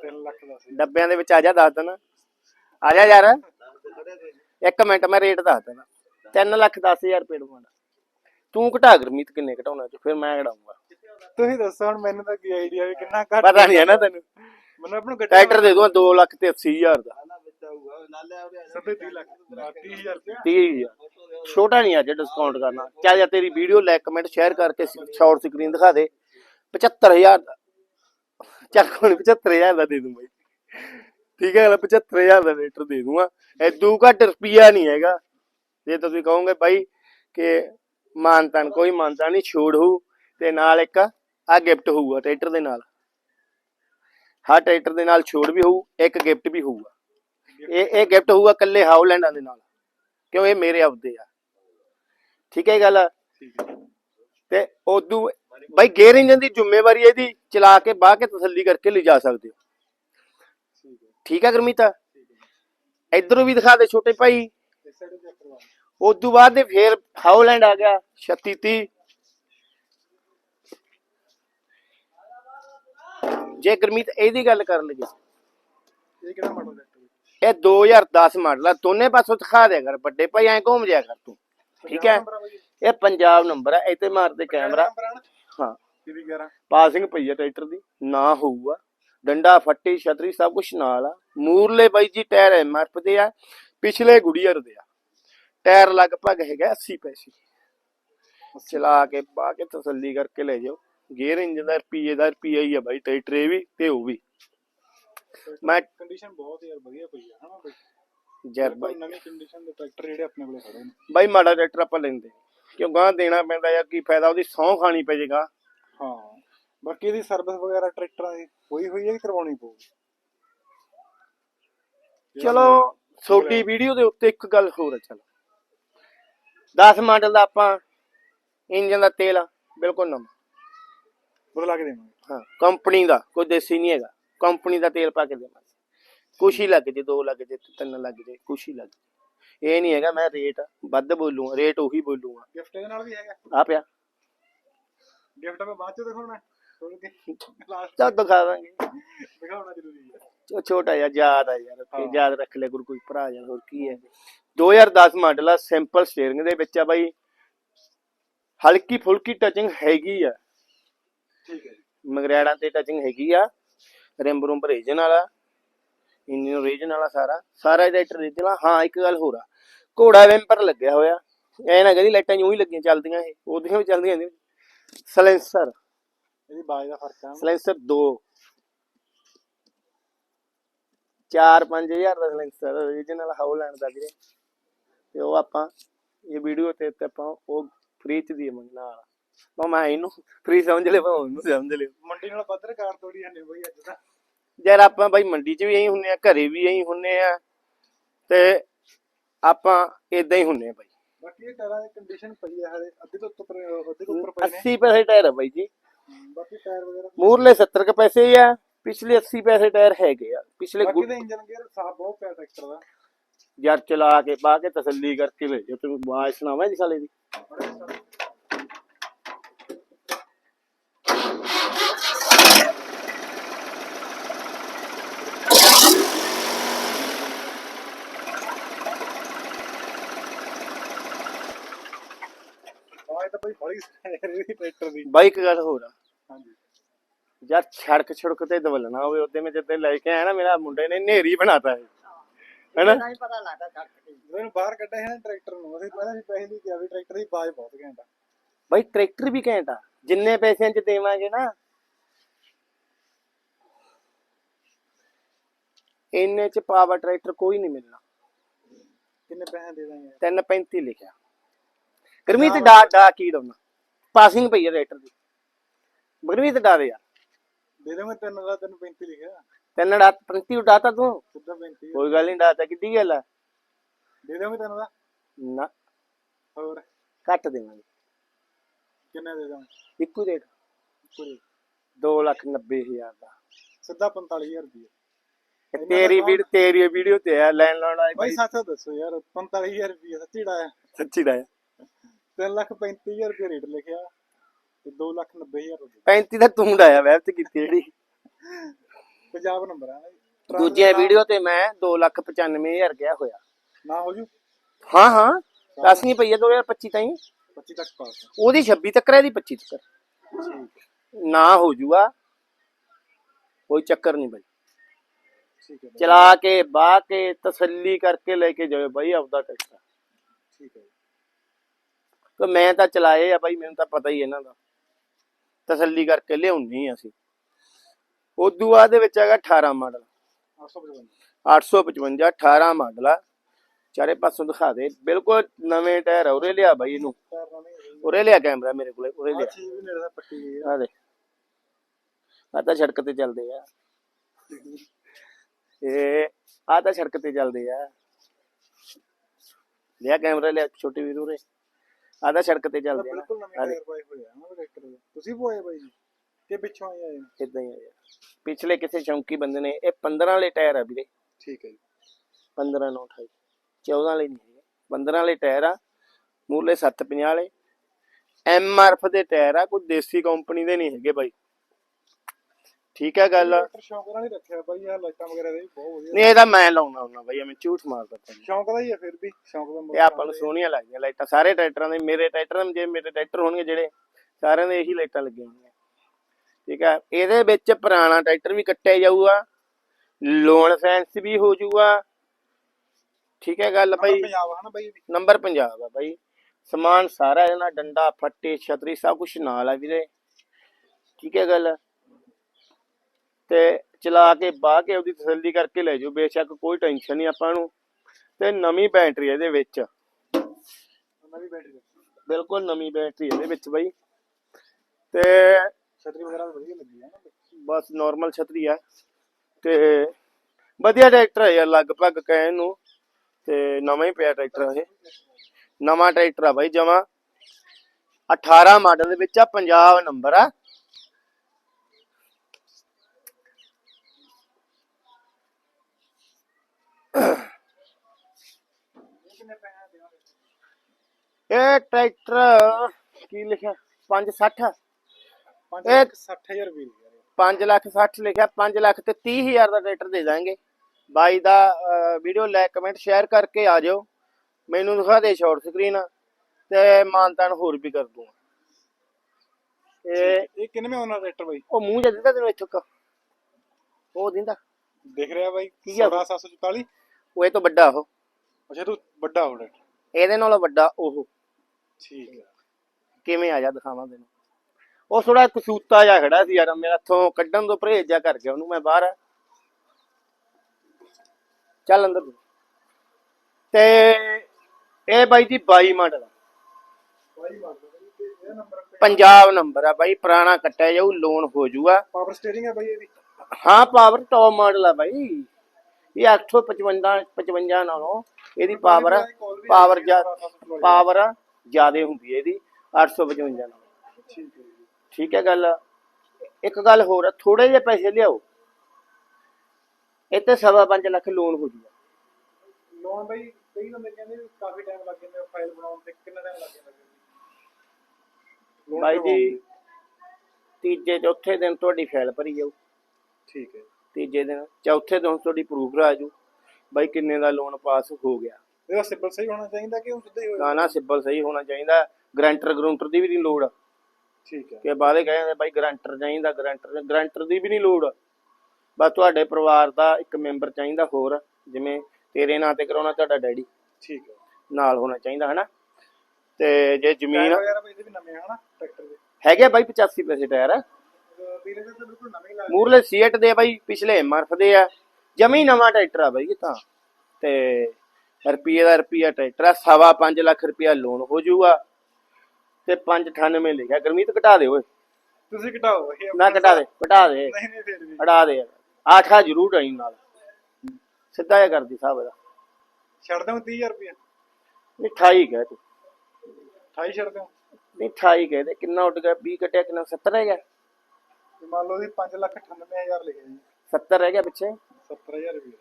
3 ਲੱਖ ਦਾ ਸੀ ਡੱਬਿਆਂ ਦੇ ਵਿੱਚ ਆ ਜਾ ਦੱਸ ਦੇਣਾ ਆ ਜਾ ਯਾਰ। ਇੱਕ ਮਿੰਟ ਮੈਂ ਰੇਟ ਦੱਸ ਦੇਣਾ 3 ਲੱਖ 10000 ਰੁਪਏ ਦਵਾਂਗਾ ਤੂੰ ਘਟਾ ਗਰਮੀਤ ਕਿੰਨੇ ਘਟਾਉਣਾ ਚ ਫਿਰ ਮੈਂ ਘਟਾਉਂਗਾ ਤੁਸੀਂ ਦੱਸੋ ਹੁਣ ਮੈਨੂੰ ਤਾਂ ਕੀ ਆਈਡੀਆ ਵੀ ਕਿੰਨਾ ਘੱਟ ਪਤਾ ਨਹੀਂ ਹੈ ਨਾ ਤੈਨੂੰ। ਮੈਨੂੰ ਆਪਣਾ ਟਰੈਕਟਰ ਦੇ ਦੂੰਗਾ 2 ਲੱਖ ਤੇ 80000 ਦਾ। ਸੱਤੇ 30 ਲੱਖ 30000 ਰੁਪਏ। 30000 ਛੋਟਾ ਨਹੀਂ ਅੱਜ ਡਿਸਕਾਊਂਟ ਕਰਨਾ। ਚੱਲ ਜਾਂ ਤੇਰੀ ਵੀਡੀਓ ਲਾਈਕ ਕਮੈਂਟ ਸ਼ੇਅਰ ਕਰਕੇ ਸ਼ਾਰਟ ਸਕਰੀਨ ਦਿਖਾ ਦੇ। 75000 ਦਾ ਚੱਲ ਕੋਈ 75000 ਦਾ ਦੇ ਦੂੰ ਬਾਈ। ਠੀਕ ਹੈ 75000 ਦਾ ਰੇਟਰ ਦੇ ਦੂੰਗਾ। ਐਦੂ ਘੱਟ ਰੁਪਿਆ ਨਹੀਂ ਹੈਗਾ। ਜੇ ਤੁਸੀਂ ਕਹੋਗੇ ਬਾਈ ਕਿ ਮਾਨਤਾਨ ਕੋਈ ਮਾਨਤਾ ਨਹੀਂ ਛੋੜ ਹੋਊ ਤੇ ਨਾਲ ਇੱਕ ਆ ਗਿਫਟ ਹੋਊਗਾ ਟਰੈਕਟਰ ਦੇ ਨਾਲ। ਹਰ ਟਰੈਕਟਰ ਦੇ ਨਾਲ ਛੋੜ ਵੀ ਹੋਊ ਇੱਕ ਗਿਫਟ ਵੀ ਹੋਊਗਾ। ਇਹ ਇਹ ਗਿਫਟ ਹੋਊਗਾ ਕੱਲੇ ਹਾਊਲੈਂਡਾਂ ਦੇ ਨਾਲ ਕਿਉਂ ਇਹ ਮੇਰੇ ਆਪਦੇ ਆ। ਠੀਕ ਹੈ ਗੱਲ ਤੇ ਉਦੋਂ ਬਾਈ ਗੇਅਰ ਇੰਜਨ ਦੀ ਜ਼ਿੰਮੇਵਾਰੀ ਇਹਦੀ ਚਲਾ ਕੇ ਬਾਹ ਕੇ ਤਸੱਲੀ ਕਰਕੇ ਲਿਜਾ ਸਕਦੇ ਹੋ। ਠੀਕ ਹੈ। ਗੁਰਮੀਤਾ? ਇਧਰੋਂ ਵੀ ਦਿਖਾ ਦੇ ਛੋਟੇ ਭਾਈ। ਉਦੋਂ ਬਾਅਦ ਦੇ ਫੇਰ ਹਾਊਲੈਂਡ ਆ ਗਿਆ 36 30 ਜੇ ਗੁਰਮੀਤ ਇਹਦੀ ਗੱਲ ਕਰ ਲਈਏ ਇਹ ਕਿਹੜਾ ਮਾਡਲ ਹੈ? ਇਹ 2010 ਮਾਡਲ ਆ ਦੋਨੇ ਪਾਸੋਂ ਦਿਖਾ ਦਿਆ ਕਰ ਵੱਡੇ ਭਾਈ ਐਂ ਘੁੰਮ ਜਾਇਆ ਕਰ ਤੂੰ। ਠੀਕ ਹੈ? ਇਹ ਪੰਜਾਬ ਨੰਬਰ ਹੈ ਇੱਥੇ ਮਾਰਦੇ ਕੈਮਰਾ। ਹਾਂ। ਇਹ ਵੀ 11 ਪਾਸਿੰਗ ਪਈ ਆ ਟਰੈਕਟਰ ਦੀ। ਨਾ ਹੋਊਗਾ। ਡੰਡਾ ਫੱਟੀ ਛਤਰੀ ਸਭ ਕੁਝ ਨਾਲ ਆ। ਮੂਰਲੇ ਬਾਈ ਜੀ ਟਾਇਰ ਐਮਆਰਪ ਦੇ ਆ ਪਿਛਲੇ ਗੁੜੀਅਰ ਦੇ ਆ। ਟਾਇਰ ਲਗਭਗ ਹੈਗਾ 80 ਪੈਸੇ। ਚਲਾ ਕੇ ਪਾ ਕੇ ਤਸੱਲੀ ਕਰਕੇ ਲੈ ਜਾਓ। ਗੇਅਰ ਇੰਜਨ ਦਾ ਰੁਪਈਏ ਦਾ ਹੀ ਆ ਬਾਈ ਟਰੈਕਟਰ ਵੀ ਤੇ ਉਹ ਵੀ। ਮੈਂ ਕੰਡੀਸ਼ਨ ਬਹੁਤ ਯਾਰ ਵਧੀਆ ਪਈ ਹੈ ਹਨਾ ਬਈ? ਜਰ ਬਾਈ ਨਵੀਂ ਕੰਡੀਸ਼ਨ ਦੇ ਟਰੈਕਟਰ ਜਿਹੜੇ ਆਪਣੇ ਕੋਲੇ ਖੜੇ ਨੇ। ਬਾਈ ਮਾੜਾ ਟਰੈਕਟਰ ਆਪਾਂ ਲੈਂਦੇ ਕਿਉਂ ਗਾਂ ਦੇਣਾ ਪੈਂਦਾ ਯਾਰ ਕੀ ਫਾਇਦਾ ਉਹਦੀ ਸੌਂ ਖਾਣੀ ਪੈ ਜਾਏਗਾ ਹਾਂ ਬਾਕੀ ਇਹਦੀ ਸਰਵਿਸ ਵਗੈਰਾ ਟਰੈਕਟਰਾਂ ਦੀ ਹੋਈ ਹੋਈ ਹੈ ਕਿ ਕਰਵਾਉਣੀ ਪਊਗੀ? ਚਲੋ ਛੋਟੀ ਵੀਡੀਓ ਦੇ ਉੱਤੇ ਇੱਕ ਗੱਲ ਹੋਰ ਹੈ ਚਲੋ। 10 ਮਾਡਲ ਦਾ ਆਪਾਂ ਇੰਜਨ ਦਾ ਤੇਲ ਆ, ਬਿਲਕੁਲ ਨਵਾਂ। ਬਦਲਾ ਕੇ ਦੇਵਾਂਗੇ। ਹਾਂ ਕੰਪਨੀ ਦਾ ਕੋਈ ਦੇਸੀ ਨਹੀਂ ਹੈਗਾ। ਕੰਪਨੀ ਦਾ ਤੇਲ ਪਾ ਕੇ ਦੇਵਾਂਗੇ ਕੁਛ ਹੀ ਲੱਗ ਜੇ 2 ਲੱਗ ਜੇ 3 ਲੱਗ ਜੇ ਕੁਛ ਹੀ ਲੱਗ ਜੇ। ਇਹ ਨਹੀਂ ਹੈਗਾ ਮੈਂ ਰੇਟ ਵੱਧ ਬੋਲੂਗਾ ਰੇਟ ਉਹੀ ਬੋਲੂਗਾ ਗਿਫਟ ਇਹਦੇ ਨਾਲ ਵੀ ਹੈਗਾ। ਆ ਪਿਆ। ਗਿਫਟ ਮੈਂ ਬਾਅਦ ਚ ਦਿਖਾਉਣਾ। ਚੱਲ ਦਿਖਾ ਦਾਂਗੇ ਦਿਖਾਉਣਾ ਜ਼ਰੂਰੀ ਹੈ। ਛੋਟਾ ਜਿਹਾ ਯਾਦ ਆ ਯਾਰ। ਯਾਦ ਰੱਖ ਲੈ ਗੁਰੂ ਕੋਈ ਭਰਾ ਯਾਰ ਹੋਰ ਕੀ ਹੈ। 2010 ਮਾਡਲ ਆ ਸਿੰਪਲ ਸਟੀਅਰਿੰਗ ਦੇ ਵਿੱਚ ਆ ਬਾਈ। ਹਲਕੀ ਫੁਲਕੀ ਟਚਿੰਗ ਹੈਗੀ ਆ। ਠੀਕ ਹੈ ਜੀ। ਮਗਰੈੜਾਂ ਤੇ ਟਚਿੰਗ ਹੈਗੀ ਆ। ਰਿੰਬ ਰੂਮ ਰੀਜਨ ਵਾਲਾ ਇੰਜਨ ਰੀਜਨ ਵਾਲਾ ਸਾਰਾ ਸਾਰਾ ਇਹਦਾ ਰੀਜਨ ਵਾਲਾ। ਹਾਂ ਇੱਕ ਗੱਲ ਹੋਰ ਆ ਘੋੜਾ ਵੈਂਪਰ ਲੱਗਿਆ ਹੋਇਆ। ਐ ਨਾ ਕਹਿੰਦੀ ਲਾਈਟਾਂ ਜਿਉਂ ਹੀ ਲੱਗੀਆਂ ਚੱਲਦੀਆਂ ਇਹ ਉਹਦੀਆਂ ਵੀ ਚੱਲਦੀਆਂ ਨੇ। ਸਲੈਂਸਰ। ਇਹਦੀ ਬਾਜ ਦਾ ਫ਼ਰਕ ਆ। ਸਲੈਂਸਰ 2 4-5000 ਦਾ ਸਲੈਂਸਰ ਰੀਜਨਲ ਹਾਊਲੈਂਡ ਦਾ ਵੀਰੇ। ਤੇ ਉਹ ਆਪਾਂ ਇਹ ਵੀਡੀਓ ਤੇ ਆਪਾਂ ਉਹ ਫ੍ਰੀ ਚ ਦੀ ਮੰਗਣਾ ਵਾਲਾ ਉਹ ਮੈਂ ਇਹਨੂੰ ਫ੍ਰੀ ਸਮਝ ਲਿਆ ਭਾਵੇਂ ਉਹਨੂੰ ਸਮਝ ਲਿਆ। ਮੰਡੀ ਨਾਲ ਵੱਧ ਰਿਕਾਰਡ ਤੋੜੀ ਜਾਂਦੇ ਬਈ ਅੱਜ ਤਾਂ। ਯਾਰ ਆਪਾਂ ਬਾਈ ਮੰਡੀ 'ਚ ਵੀ ਐਂ ਹੁੰਨੇ ਆ ਘਰੇ ਵੀ ਐਂ ਹੁੰਨੇ ਆ ਤੇ ਆਪਾਂ ਇਦਾਂ ਹੀ ਹੁੰਨੇ ਆ ਬਾਈ। ਬਾਕੀ ਇਹ ਟਾਇਰਾਂ ਦੀ ਕੰਡੀਸ਼ਨ ਪਈ ਹੈ ਹਲੇ ਅੱਧੇ ਤੋਂ ਉੱਪਰ ਅੱਧੇ ਤੋਂ ਉੱਪਰ ਪਏ ਨੇ। 80 ਪੈਸੇ ਟਾਇਰ ਆ ਬਾਈ ਜੀ। ਬਾਕੀ ਟਾਇਰ ਵਗੈਰਾ ਮੂਰਲੇ 70 ਕੁ ਪੈਸੇ ਹੀ ਆ ਪਿਛਲੇ 80 ਪੈਸੇ ਟਾਇਰ ਹੈਗੇ ਆ ਪਿਛਲੇ ਬਾਕੀ ਦਾ ਇੰਜਨ ਗੇਅਰ ਸਾਫ਼ ਬਹੁਤ ਪਿਆ ਟਰੈਕਟਰ ਦਾ। ਯਾਰ ਚਲਾ ਕੇ ਪਾ ਕੇ ਤਸੱਲੀ ਕਰਕੇ ਲੈ ਜਾ ਆਵਾਜ਼ ਸੁਣਾਵਾਂ ਜੀ ਸਾਲੇ ਦੀ। ਬੜੇ ਬਈ ਬੜੀ ਇਹਦੀ ਟਰੈਕਟਰ ਦੀ ਬਾਈਕ ਗੱਲ ਹੋਰ ਆ। ਹਾਂਜੀ। ਯਾਰ ਛੜਕ ਛੜਕ ਤੇ ਦਵਲਣਾ ਹੋਵੇ ਉਹਦੇ ਮੈਂ ਜਿੱਤੇ ਲੈ ਕੇ ਆਇਆ ਨਾ ਮੇਰਾ ਮੁੰਡੇ ਨੇ ਨੇਰੀ ਬਣਾਤਾ ਹੈ। ਹੈਨਾ? ਨਹੀਂ ਪਤਾ ਲੱਗਦਾ ਛੱਡ ਕੇ ਜਦੋਂ ਇਹਨੂੰ ਬਾਹਰ ਕੱਢਿਆ ਹੈ ਨਾ ਟਰੈਕਟਰ ਨੂੰ ਅਸੀਂ ਪਹਿਲਾਂ ਵੀ ਪੈਸੇ ਲਈ ਕਿਹਾ ਵੀ ਟਰੈਕਟਰ ਦੀ ਬਾਜ ਬਹੁਤ ਘੈਂਟ ਆ। ਬਾਈ ਟਰੈਕਟਰ ਵੀ ਘੈਂਟ ਆ। ਜਿੰਨੇ ਪੈਸਿਆਂ ਚ ਦੇਵਾਂਗੇ ਨਾ ਇੰਨੇ ਚ ਪਾਵਰ ਟਰੈਕਟਰ ਕੋਈ ਨਹੀਂ ਮਿਲਣਾ। ਕਿੰਨੇ ਪੈਸੇ ਦੇ ਦਾਂਗੇ? 335 ਲਿਖਿਆ। ਗਰਮੀ ਤੇ ਡਾ ਡਾ ਕੀ ਦਉਣਾ ਪਾਸਿੰਗ ਪਈ ਹੈ ਟਰੈਕਟਰ ਦੀ। ਗਰਮੀ ਤੇ ਡਾ ਦੇ ਯਾਰ। ਦੇ ਦਾਂਗੇ ਤਿੰਨ ਦਾ ਤੈਨੂੰ 35 ਲਿਖਿਆ। ਤਿੰਨ ਡਾ 35 ਉਡਾਤਾ ਤੂੰ। ਸਿੱਧਾ 35 ਕੋਈ ਗੱਲ ਨਹੀਂ ਡਾਤਾ ਕਿੱਡੀ ਗੱਲ ਆ? ਦੇ ਦਾਂਗੇ ਤਿੰਨ ਦਾ। ਨਾ। ਹੋਰ? ਘੱਟ ਦੇਵਾਂਗੇ। ਕਿੰਨੇ ਦੇ ਦਾਂਗੇ ਇੱਕੋ ਰੇਟ। ਪੂਰੇ 2 ਲੱਖ 90 ਹਜ਼ਾਰ ਦਾ। ਸਿੱਧਾ 45000 ਰੁਪਏ ਤੇਰੀ ਵੀਡ ਤੇਰੀ ਵੀਡੀਓ ਤੇ ਆ ਲੈਣ ਲਾਉਣ ਵਾਲੀ ਬਾਈ ਸੱਚ ਦੱਸੋ ਯਾਰ 45000 ਰੁਪਏ ਸੱਚੀ ਡਾਇਆ ਸੱਚੀ ਦਾ 3 ਲੱਖ 35000 ਰੁਪਏ ਰੇਟ ਲਿਖਿਆ ਤੇ 2 ਲੱਖ 90000 ਰੁਪਏ। 35 ਦਾ ਤੂੰ ਡਾਇਆ ਵੈਬ ਤੇ ਕੀਤੀ ਜਿਹੜੀ। ਪੰਜਾਬ ਨੰਬਰ ਆ ਦੂਜੇ ਵੀਡੀਓ ਤੇ ਮੈਂ 2 ਲੱਖ 95 ਹਜ਼ਾਰ ਗਿਆ ਹੋਇਆ। ਨਾ ਹੋ ਜੂ? ਹਾਂ ਹਾਂ। ਦੱਸ ਨਹੀਂ ਪਈ 2025 ਤਾਈਂ। 25 ਤੱਕ ਪਾਸ ਉਹਦੀ 26 ਤੱਕ ਹੈ ਇਹਦੀ 25 ਤੱਕ। ਠੀਕ ਨਾ ਹੋ ਜੂਗਾ। ਕੋਈ ਚੱਕਰ ਨਹੀਂ ਬਾਈ। ਚਲਾ ਕੇ ਬਾਹ ਕੇ ਤਸੱਲੀ ਕਰਕੇ ਲੈ ਕੇ ਜਾਓ ਬਾਈ ਆਪਦਾ ਟਰੈਕਟਰ। ਠੀਕ ਹੈ ਤੇ ਮੈਂ ਤਾਂ ਚਲਾਏ ਆ ਬਾਈ, ਮੈਨੂੰ ਤਾਂ ਪਤਾ ਹੀ ਇਹਨਾਂ ਦਾ। ਤਸੱਲੀ ਕਰਕੇ ਲਿਆਉਣੀ ਆ ਅਸੀਂ। ਉਦੋਂ ਬਾਅਦ ਦੇ ਵਿੱਚ ਹੈਗਾ 18 ਮਾਡਲ। 855 855 18 ਮਾਡਲ ਆ। ਚਾਰੇ ਪਾਸੋਂ ਦਿਖਾ ਦੇ। ਬਿਲਕੁਲ ਨਵੇਂ ਟਾਇਰ ਉਰੇ ਲਿਆ ਬਾਈ ਇਹਨੂੰ। ਉਰੇ ਲਿਆ ਕੈਮਰਾ ਮੇਰੇ ਕੋਲੇ, ਉਰੇ ਲਿਆ। ਆ ਦੇ ਆ ਤਾਂ ਸੜਕ ਤੇ ਚੱਲਦੇ ਆ। ਇਹ ਆ ਤਾਂ ਸੜਕ ਤੇ ਚੱਲਦੇ ਆ। ਲਿਆ ਕੈਮਰਾ, ਲਿਆ ਛੋਟੀ ਵੀਰ ਉਰੇ। ਆ ਤਾਂ ਸੜਕ ਤੇ ਚੱਲਦੇ ਆ ਨਾ। ਬਿਲਕੁਲ ਨਵੇਂ ਆ ਟਾਇਰ ਪਾਏ ਹੋਏ ਆ ਨਾ ਟਰੈਕਟਰ ਦੇ। ਤੁਸੀਂ ਪੋਏ ਬਾਈ ਜੀ? ਕਿ ਪਿੱਛੋਂ ਆਏ ਆਏ ਇਦਾਂ ਹੀ ਆ ਯਾਰ ਪਿਛਲੇ ਕਿਸੇ ਸ਼ੌਂਕੀ ਬੰਦੇ ਨੇ ਇਹ 15 ਵਾਲੇ ਟਾਇਰ ਆ ਵੀਰੇ। ਠੀਕ ਹੈ ਜੀ। 15 9 28 14 ਵਾਲੇ ਨਹੀਂ ਹੈਗੇ। 15 ਵਾਲੇ ਟਾਇਰ ਆ ਮੂਰਲੇ 750 ਵਾਲੇ। ਐਮ ਆਰ ਐਫ ਦੇ ਟਾਇਰ ਆ ਕੋਈ ਦੇਸੀ ਕੰਪਨੀ ਦੇ ਨਹੀਂ ਹੈਗੇ ਬਾਈ। ਠੀਕ ਹੈ ਗੱਲ। ਟਰੈਕਟਰ ਸ਼ੌਂਕ ਨਾਲ ਹੀ ਰੱਖਿਆ ਬਾਈ ਆ ਲਾਈਟਾਂ ਵਗੈਰਾ ਦੇ ਵੀ ਬਹੁਤ ਵਧੀਆ। ਨਹੀਂ ਇਹਦਾ ਮੈਂ ਲਾਉਣਾ ਹੁੰਦਾ ਬਾਈ ਮੈਂ ਝੂਠ ਮਾਰਦਾ ਤੈਨੂੰ ਸ਼ੌਂਕ ਦਾ ਹੀ ਆ ਫਿਰ ਵੀ ਸ਼ੌਂਕ ਦਾ ਇਹ ਆਪਾਂ ਨੂੰ ਸੋਹਣੀਆਂ ਲੱਗਦੀਆਂ ਲਾਈਟਾਂ ਸਾਰੇ ਟਰੈਕਟਰਾਂ ਦੇ ਮੇਰੇ ਟਰੈਕਟਰਾਂ ਦੇ ਜੇ ਮੇਰੇ ਟਰੈਕਟਰ ਹੋਣਗੇ ਜਿਹੜੇ ਸਾਰਿਆਂ ਦੇ ਇਹੀ ਲਾਈਟਾਂ ਲੱਗੀਆਂ ਹੋਣਗੀਆਂ ਠੀਕ ਹੈ ਇਹਦੇ ਵਿੱਚ ਪੁਰਾਣਾ ਟਰੈਕਟਰ ਵੀ ਕੱਟਿਆ ਜਾਊਗਾ ਲੋਨ ਫੈਂਸ ਵੀ ਹੋ ਜਾਊਗਾ। ਠੀਕ ਹੈ ਗੱਲ ਬਾਈ। ਪੰਜਾਬ ਇਹ ਵੀ। ਨੰਬਰ ਪੰਜਾਬ ਆ ਬਾਈ। ਸਮਾਨ ਸਾਰਾ ਇਹਦੇ ਨਾਲ ਡੰਡਾ ਫੱਟੇ ਛਤਰੀ ਸਭ ਕੁਝ ਨਾਲ ਆ ਵੀਰੇ। ਠੀਕ ਹੈ ਗੱਲ। ਤੇ ਚਲਾ ਕੇ ਬਾਹ ਕੇ ਉਹਦੀ ਤਸੱਲੀ ਕਰਕੇ ਲੈ ਜਾਓ ਬੇਸ਼ੱਕ ਕੋਈ ਟੈਨਸ਼ਨ ਨਹੀਂ ਆਪਾਂ ਨੂੰ। ਤੇ ਨਵੀਂ ਬੈਟਰੀ ਇਹਦੇ ਵਿੱਚ। ਨਵੀਂ ਬੈਟਰੀ ਬਿਲਕੁਲ ਨਵੀਂ ਬੈਟਰੀ ਇਹਦੇ ਵਿੱਚ ਬਾਈ। ਤੇ ਛਤਰੀ ਵਗੈਰਾ ਵੀ ਵਧੀਆ ਲੱਗੀ ਨਾ। ਬਸ ਨਾਰਮਲ ਛਤਰੀ ਆ। ਤੇ ਵਧੀਆ ਟਰੈਕਟਰ ਹੈ ਯਾਰ ਲਗਭਗ ਕਹਿਣ ਨੂੰ। ਤੇ ਨਵਾਂ ਹੀ ਪਿਆ ਟਰੈਕਟਰ ਇਹ। ਨਵਾਂ ਟਰੈਕਟਰ ਆ ਬਾਈ ਜਮਾ। 18 ਮਾਡਲ ਦੇ ਵਿੱਚ ਆ ਪੰਜਾਬ ਨੰਬਰ ਆ ਕਿੰਨੇ ਪੈਸੇ ਦੇਵਾਂਗੇ ਇਹ ਟਰੈਕਟਰ ਕੀ ਲਿਖਿਆ? 560 5 ਇਹ- ਲੱਖ 60000 ਰੁਪਏ ਦੀ ਯਾਰ 5 ਲੱਖ 60 ਲਿਖਿਆ 5 ਲੱਖ ਤੇ 30 ਹਜ਼ਾਰ ਦਾ ਟਰੈਕਟਰ ਦੇ ਦਾਂਗੇ। ਬਾਈ ਦਾ ਵੀਡੀਓ ਲਾਈਕ ਕਮੈਂਟ ਸ਼ੇਅਰ ਕਰਕੇ ਆ ਜਾਓ। ਮੈਨੂੰ ਦਿਖਾ ਦੇ ਸ਼ਾਰਟ ਸਕਰੀਨ ਤੇ ਮਾਨਤਾਨ ਹੋਰ ਵੀ ਕਰ ਦੂੰਗਾ। ਇਹ ਇਹ ਕਿੰਨੇ ਹੋਣਾ ਟਰੈਕਟਰ ਬਾਈ? ਉਹ ਮੂੰਹ ਜਿਹਾ ਦਿੰਦਾ ਤੈਨੂੰ ਇੱਥੋਂ ਕ। ਉਹ ਦਿੰਦਾ। ਦੇਖ ਰਿਹਾ ਬਾਈ ਕੀ ਆ? 16744 ਉਹ ਇਹ ਤੋਂ ਵੱਡਾ ਉਹ। ਅੱਛਾ ਤੂੰ ਵੱਡਾ ਹੋ ਟਰੈਕਟਰ ਇਹਦੇ ਨਾਲੋਂ ਵੱਡਾ ਉਹ। ਠੀਕ ਹੈ ਕਿਵੇਂ ਆ ਜਾ ਦਿਖਾਵਾਂ ਤੈਨੂੰ। ਉਹ ਥੋੜਾ ਕਸੂਤਾ ਜਿਹਾ ਖੜਾ ਸੀ ਯਾਰ ਮੇਰਾ ਇੱਥੋਂ ਕੱਢਣ ਤੋਂ ਪਰਹੇਜ ਜਿਹਾ ਕਰ ਗਿਆ ਉਹਨੂੰ ਮੈਂ ਬਾਹਰ। ਚੱਲ ਅੰਦਰ ਤੂੰ। ਤੇ ਇਹ ਬਾਈ ਜੀ 22 ਮਾਡਲ ਆ ਪੰਜਾਬ ਨੰਬਰ ਆ ਬਾਈ ਪੁਰਾਣਾ ਕੱਟਿਆ ਜਾਊ ਲੋਨ ਹੋ ਜਾਊਗਾ ਪਾਵਰ ਸਟੀਅਰਿੰਗ ਹੈ ਬਾਈ ਇਹਦੀ ਹਾਂ ਪਾਵਰ ਟੌਪ ਮਾਡਲ ਆ ਬਾਈ। ਇਹ 855 55 ਨਾਲੋਂ ਇਹਦੀ ਪਾਵਰ ਪਾਵਰ ਪਾਵਰ ਜ਼ਿਆਦੇ ਹੁੰਦੀ ਹੈ ਇਹਦੀ 855 ਨਾਲੋਂ। ਠੀਕ ਹੈ ਹੈ ਗੱਲ? ਇੱਕ ਗੱਲ ਹੋਰ ਆ ਥੋੜੇ ਜਿਹੇ ਪੈਸੇ ਲਿਆਓ। ਇੱਥੇ ਸਵਾ ਪੰਜ ਲੱਖ ਲੋਨ ਹੋ ਜੂਗਾ। ਲੋਨ ਬਾਈ ਕਈ ਬੰਦੇ ਕਹਿੰਦੇ ਕਾਫੀ ਟਾਈਮ ਲੱਗ ਜਾਂਦਾ ਫਾਈਲ ਬਣਾਉਣ ਤੇ ਕਿੰਨਾ ਟਾਈਮ ਲੱਗ ਜਾਂਦਾ ਬਾਈ ਜੀ? ਤੀਜੇ ਚੌਥੇ ਦਿਨ ਤੁਹਾਡੀ ਫਾਈਲ ਭਰੀ ਜਾਊ। ਠੀਕ ਹੈ। ਤੀਜੇ ਦਿਨ ਚੌਥੇ ਦਿਨ ਤੁਹਾਡੀ ਪ੍ਰੂਫ ਆ ਜਾਊ ਬਾਈ ਕਿੰਨੇ ਦਾ ਲੋਨ ਪਾਸ ਹੋ ਗਿਆ। ਇਹਦਾ ਸਿੰਪਲ ਸਹੀ ਹੋਣਾ ਚਾਹੀਦਾ ਕਿ ਉਹ ਸਿੱਧਾ ਹੀ ਹੋਏਗਾ ਨਾ ਨਾ ਸਿੱਬਲ ਸਹੀ ਹੋਣਾ ਚਾਹੀਦਾ। ਗਰੰਟਰ ਗਰੂੰਟਰ ਦੀ ਵੀ ਨਹੀਂ ਲੋੜ। ਠੀਕ ਹੈ। ਕਿ ਬਾਅਦੇ ਕਹਿੰਦੇ ਬਾਈ ਗਰੰਟਰ ਚਾਹੀਦਾ ਗਰੰਟਰ ਗਰੰਟਰ ਦੀ ਵੀ ਨਹੀਂ ਲੋੜ। ਬਸ ਤੁਹਾਡੇ ਪਰਿਵਾਰ ਦਾ ਇੱਕ ਮੈਂਬਰ ਚਾਹੀਦਾ ਹੋਰ ਜਿਵੇਂ ਤੇਰੇ ਨਾਂ ਤੇ ਕਰਾਉਣਾ ਤੁਹਾਡਾ ਡੈਡੀ ਠੀਕ ਹੈ। ਨਾਲ ਹੋਣਾ ਚਾਹੀਦਾ ਹਨਾ? ਤੇ ਜੇ ਜ਼ਮੀਨ ਵਗੈਰਾ ਵੀ ਇਹਦੇ ਵੀ ਨਵੇਂ ਆ ਹਨਾ ਟਰੈਕਟਰ ਦੇ? ਹੈਗੇ ਆ ਬਾਈ 85 ਪੈਸੇ ਟਾਇਰ। ਅਹ ਮੂਰਲੇ ਸੀਟ ਦੇ ਬਾਈ ਪਿਛਲੇ ਐਮਆਰਐਫ ਦੇ ਆ। ਜਮੀ ਨਵਾਂ ਟਰੈਕਟਰ ਆ ਬਾਈ ਇਹ ਤਾਂ। ਤੇ ਰੁਪਈਏ ਦਾ ਰੁਪਈਆ ਟਰੈਕਟਰ ਆ ਸਵਾ 5 ਲੱਖ ਰੁਪਈਆ ਲੋਨ ਹੋ ਜਾਊਗਾ। ਤੇ 598 ਲਿਖਿਆ ਗਰਮੀਤ ਘਟਾ ਦੇ ਓਏ। ਤੁਸੀਂ ਘਟਾਓ ਇਹ ਨਾ ਘਟਾ ਦੇ ਘਟਾ ਦੇ। ਨਹੀਂ ਨਹੀਂ ਫਿਰ ਵੀ। ਅੜਾ ਦੇ। ਆਠਾ ਜ਼ਰੂਰ ਟਾਈਮ ਨਾਲ। ਸਿੱਧਾ ਜਿਹਾ ਕਰਦੀ ਸਾਹਿਬ ਦਾ ਛੱਡ ਦਿਓ 30000 ਰੁਪਏ ਨਹੀਂ 28 ਕਹਿ ਤੂੰ। 28 ਛੱਡ ਦਿਓ ਨਹੀਂ 28 ਕਹਿ ਦੇ। ਕਿੰਨਾ ਉੱਡ ਗਿਆ? 20 ਕਟਿਆ ਕਿੰਨਾ? 70 ਰਹਿ ਗਿਆ ਤੇ ਮੰਨ ਲਓ ਜੀ 598000 ਲਿਖਿਆ ਜੀ। 70 ਰਹਿ ਗਿਆ ਪਿੱਛੇ? 70000 ਰੁਪਏ ਰਹਿ ਗਏ।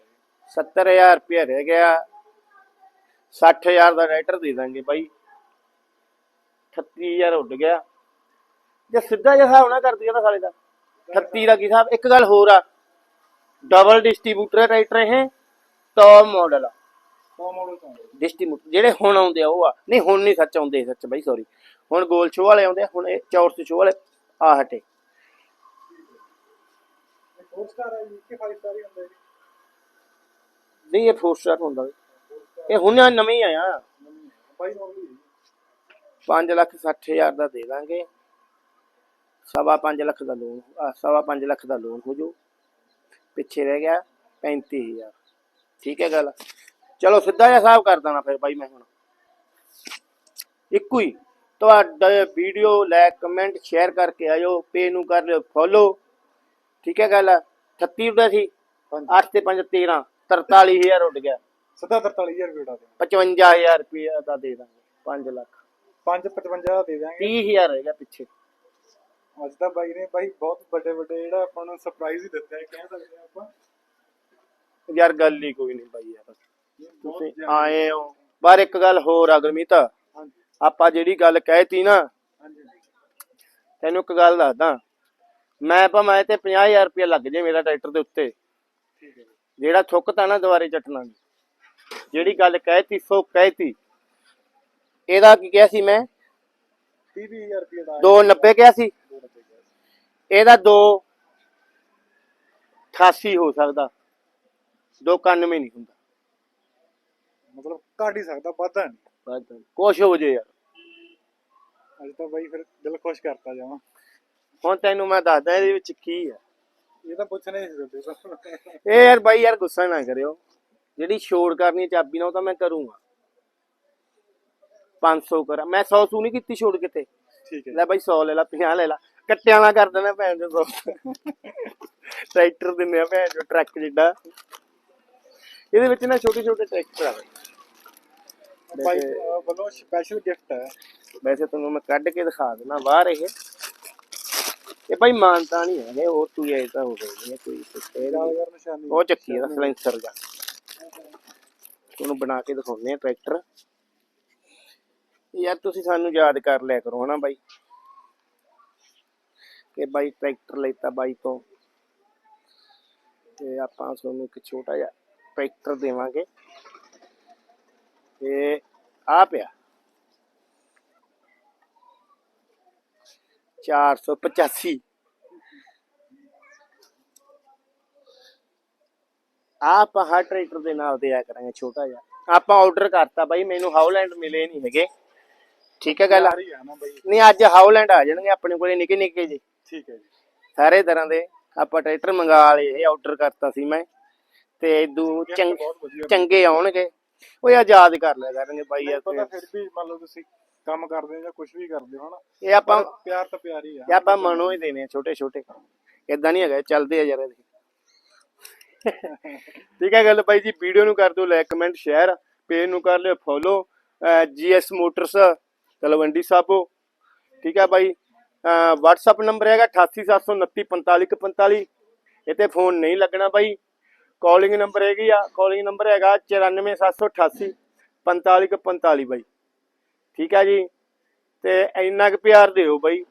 70000 ਰੁਪਇਆ ਰਹਿ ਗਿਆ। 60000 ਦਾ ਰਾਈਟਰ ਦੇ ਦਾਂਗੇ ਬਾਈ। 38000 ਉੱਡ ਗਿਆ। ਜੇ ਸਿੱਧਾ ਜਿਹਾ ਹਿਸਾਬ ਨਾ ਕਰਦੀ ਤਾਂ ਸਾਲੇ ਦਾ। 38 ਦਾ ਕੀ ਹਿਸਾਬ? ਇੱਕ ਗੱਲ ਹੋਰ ਆ। ਡਬਲ ਡਿਸਟ੍ਰੀਬਿਊਟਰ ਰਾਈਟਰ ਇਹ। ਟੌਪ ਮਾਡਲ ਆ। ਕੋ ਮਾਡਲ ਤੋਂ ਡਿਸਟ੍ਰੀਬਿਊਟਰ ਜਿਹੜੇ ਹੁਣ ਆਉਂਦੇ ਆ ਉਹ ਆ। ਨਹੀਂ ਹੁਣ ਨਹੀਂ ਸੱਚ ਆਉਂਦੇ ਸੱਚ ਬਾਈ ਸੌਰੀ ਹੁਣ ਗੋਲ ਸ਼ੋ ਵਾਲੇ ਆਉਂਦੇ ਹੁਣ ਇਹ ਚੌਰਸ ਸ਼ੋ ਵਾਲੇ ਆ ਹਟੇ। 4 ਸਟਾਰ ਹੈ ਜੀ ਕਿ 5 ਸਟਾਰ ਹੀ ਹੁੰਦਾ ਜੀ ਨਹੀਂ ਇਹ ਫੋਰ ਸਟਾਰ ਹੁੰਦਾ। ਇਹ ਹੁਣ ਨਵੇਂ ਹੀ ਆਇਆ। ਬਾਈ ਮਾਡਲ ਹੀ 5 ਲੱਖ 60 ਹਜ਼ਾਰ ਦਾ ਦੇ ਦਾਂਗੇ। ਸਵਾ 5 ਲੱਖ ਦਾ ਲੋਨ ਸਵਾ 5 ਲੱਖ ਦਾ ਲੋਨ ਹੋ ਜਾਊ। ਪਿੱਛੇ ਰਹਿ ਗਿਆ 35000 ਠੀਕ ਹੈ ਗੱਲ। ਚਲੋ ਸਿੱਧਾ ਜਿਹਾ ਹਿਸਾਬ ਕਰ ਦੇਣਾ ਫਿਰ ਬਾਈ ਮੈਂ ਹੁਣ। ਇੱਕੋ ਹੀ। ਤੁਹਾਡਾ ਵੀਡੀਓ ਲਾਈਕ ਕਮੈਂਟ ਸ਼ੇਅਰ ਕਰਕੇ ਆਇਓ। ਪੇ ਨੂੰ ਕਰ ਲਿਓ। ਫੋਲੋ ਠੀਕ ਹੈ ਗੱਲ? 38 ਦਾ ਸੀ। 8 ਤੇ 5 13 43000 ਉੱਡ ਗਿਆ। ਸਿੱਧਾ 43000 ਰੁਪਏ ਉਡਾ ਦਿਓ 55000 ਰੁਪਏ ਦਾ ਦੇ ਦਾਂਗੇ। 5 ਲੱਖ। 555 ਦਾ ਦੇ ਦਾਂਗੇ। 30000 ਰਹਿ ਗਿਆ ਪਿੱਛੇ। ਅੱਜ ਤਾਂ ਬਾਈ ਨੇ ਬਾਈ ਬਹੁਤ ਵੱਡੇ ਵੱਡੇ ਜਿਹੜਾ ਆਪਾਂ ਨੂੰ ਸਰਪ੍ਰਾਈਜ਼ ਹੀ ਦਿੱਤਾ ਹੈ ਕਹਿ ਸਕਦੇ ਆਪਾਂ। ਯਾਰ ਗੱਲ ਹੀ ਕੋਈ ਨਹੀਂ ਬਾਈ ਯਾਰ। ਤੁਸੀਂ ਆਏ ਹੋ। ਪਰ ਇੱਕ ਗੱਲ ਹੋਰ ਆ ਗੁਰਮੀਤ। ਹਾਂਜੀ। ਆਪਾਂ ਜਿਹੜੀ ਗੱਲ ਕਹਿਤੀ ਨਾ ਹਾਂਜੀ। ਤੈਨੂੰ ਇੱਕ ਗੱਲ ਦੱਸਦਾ। ਮੈਂ ਭਾਵੇਂ ਤੇ 50000 ਰੁਪਏ ਲੱਗ ਜੇ ਮੇਰਾ ਟਰੈਕਟਰ ਦੇ ਉੱਤੇ। ਠੀਕ ਹੈ ਜੀ ਜਿਹੜਾ ਥੁੱਕਤਾ ਨਾ ਦੁਬਾਰੇ ਚੱਟਣਾ। ਜਿਹੜੀ ਗੱਲ ਕਹਿਤੀ ਸੋ ਕਹਿਤੀ। ਇਹਦਾ ਕੀ ਕਿਹਾ ਸੀ ਮੈਂ? 30000 ਰੁਪਏ ਦਾ 290 ਕਿਹਾ ਸੀ। ਇਹਦਾ 2 88 ਹੋ ਸਕਦਾ। 291 ਨਹੀਂ ਹੁੰਦਾ। ਮਤਲਬ ਘੱਟ ਹੀ ਸਕਦਾ ਵਾਧਾ ਨਹੀਂ। ਕੁਛ ਹੋ ਜੇ ਯਾਰ। ਅੱਜ ਤਾਂ ਬਾਈ ਫਿਰ ਦਿਲ ਖੁਸ਼ ਕਰਤਾ ਜਾਵਾਂ। ਹੁਣ ਤੈਨੂੰ ਮੈਂ ਦੱਸਦਾ ਇਹਦੇ ਵਿੱਚ ਕੀ ਆ। ਇਹ ਤਾਂ ਪੁੱਛਣਾ ਹੀ ਸੀ ਇਹ ਯਾਰ ਬਾਈ ਯਾਰ ਗੁੱਸਾ ਨਾ ਕਰਿਓ। ਜਿਹੜੀ ਛੋੜ ਕਰਨੀ ਹੈ ਚਾਬੀ ਨਾਲ ਉਹ ਤਾਂ ਮੈਂ ਕਰੂੰਗਾ। 500 ਕਰਾਂ। ਮੈਂ 100 ਸੂ ਨਹੀਂ ਕੀਤੀ ਛੋੜ ਕਿਤੇ। ਠੀਕ ਹੈ। ਲੈ ਬਾਈ 100 ਲੈ ਲਾ 50 ਲੈ ਲਾ। ਕੱਟਿਆਂ ਵਾਲਾ ਕਰ ਦੇਣਾ ਭੈਣ ਜੋ ਟਰੈਕਟਰ ਦਿੰਦੇ ਆ ਭੈਣ ਜੋ ਟਰੱਕ ਜਿੱਡਾ। ਇਹਦੇ ਵਿੱਚ ਨਾ ਛੋਟੇ ਛੋਟੇ ਟਰੈਕਟਰ ਆ ਬਾਈ। ਵੈਸੇ- ਅਹ, ਵੱਲੋਂ ਸਪੈਸ਼ਲ ਗਿਫਟ ਹੈ ਵੈਸੇ ਤੁਹਾਨੂੰ ਮੈਂ ਕੱਢ ਕੇ ਦਿਖਾ ਦੇਣਾ ਬਾਹਰ ਇਹ। ਇਹ ਭਾਈ ਮਾਨਤਾ ਨਹੀਂ ਹੈਗੇ ਉਹ ਤੂੰ ਇਹ ਤਾਂ ਹੋ ਗਈ ਹੈ ਕੋਈ ਨਹੀਂ। ਯਾਦਗਾਰ ਨਿਸ਼ਾਨੀ। ਉਹ ਚੱਕੀ ਇਹਦਾ ਸਲੈਂਸਰ ਦਾ ਤੁਹਾਨੂੰ ਬਣਾ ਕੇ ਦਿਖਾਉਂਦੇ ਆ ਟਰੈਕਟਰ। ਯਾਰ ਤੁਸੀਂ ਸਾਨੂੰ ਯਾਦ ਕਰ ਲਿਆ ਕਰੋ ਹਨਾ ਬਾਈ। ਕਿ ਬਾਈ ਟਰੈਕਟਰ ਲੈਤਾ ਬਾਈ ਤੋਂ। ਤੇ ਆਪਾਂ ਤੁਹਾਨੂੰ ਇੱਕ ਛੋਟਾ ਜਿਹਾ ਟਰੈਕਟਰ ਦੇਵਾਂਗੇ। ਤੇ ਆ ਪਿਆ। 485 ਆਪਾਂ ਹਰ ਟਰੈਕਟਰ ਦੇ ਨਾਲ ਦਿਆ ਕਰਾਂਗੇ ਛੋਟਾ ਜਿਹਾ। ਆਪਾਂ ਆਰਡਰ ਕਰਤਾ ਬਾਈ ਮੈਨੂੰ ਹਾਊਲੈਂਡ ਮਿਲੇ ਨਹੀਂ ਹੈਗੇ। ਠੀਕ ਹੈ ਗੱਲ? ਆ ਆ ਨਹੀਂ ਅੱਜ ਹਾਊਲੈਂਡ ਆ ਜਾਣਗੇ ਆਪਣੇ ਕੋਲੇ ਨਿੱਕੇ ਨਿੱਕੇ ਜੀ। ਠੀਕ ਹੈ ਜੀ। ਸਾਰੇ ਤਰ੍ਹਾਂ ਦੇ ਆਪਾਂ ਟਰੈਕਟਰ ਮੰਗਾ ਲਏ ਇਹ ਆਰਡਰ ਕਰਤਾ ਸੀ ਮੈਂ। ਤੇ ਇਦੂ ਚੰਗ ਆਉਣਗੇ। ਉਹ ਆਜ਼ਾਦ ਕਰ ਲਿਆ ਕਰਨਗੇ ਬਾਈ ਯਾਰ ਪਤਾ ਤੇ। ਫਿਰ ਵੀ ਮੰਨ ਲਓ ਤੁਸੀਂ ਕੰਮ ਕਰਦੇ ਹੋ ਜਾਂ ਕੁਝ ਵੀ ਕਰਦੇ ਹੋ ਹਨਾ? ਇਹ ਆਪਾਂ ਪਰ ਪਿਆਰ ਤਾਂ ਪਿਆਰ ਹੀ ਆ ਇਹ ਆਪਾਂ ਮਨੋਂ ਹੀ ਆ ਛੋਟੇ ਛੋਟੇ ਇਦਾਂ ਨਹੀਂ ਹੈਗਾ ਚੱਲਦੇ ਆ ਯਾਰ ਇਹਦੇ। ਠੀਕ ਹੈ ਗੱਲ ਬਾਈ ਜੀ ਵੀਡੀਓ ਨੂੰ ਕਰ ਦਿਓ ਲਾਈਕ ਕਮੈਂਟ ਸ਼ੇਅਰ ਪੇਜ ਨੂੰ ਕਰ ਲਿਓ follow GS motors Talwandi Sabo. ਠੀਕ ਹੈ ਬਾਈ WhatsApp ਨੰਬਰ ਹੈਗਾ 8879945145 ਇਹ ਤੇ ਫੋਨ ਨਹੀਂ ਲੱਗਣਾ ਬਾਈ। ਕਾਲਿੰਗ ਨੰਬਰ ਹੈਗੀ ਆ ਕਾਲਿੰਗ ਨੰਬਰ ਹੈਗਾ 94788 4545 ਬਾਈ। ਠੀਕ ਹੈ ਜੀ? ਤੇ ਇੰਨਾ ਕੁ ਪਿਆਰ ਦਿਓ ਬਾਈ।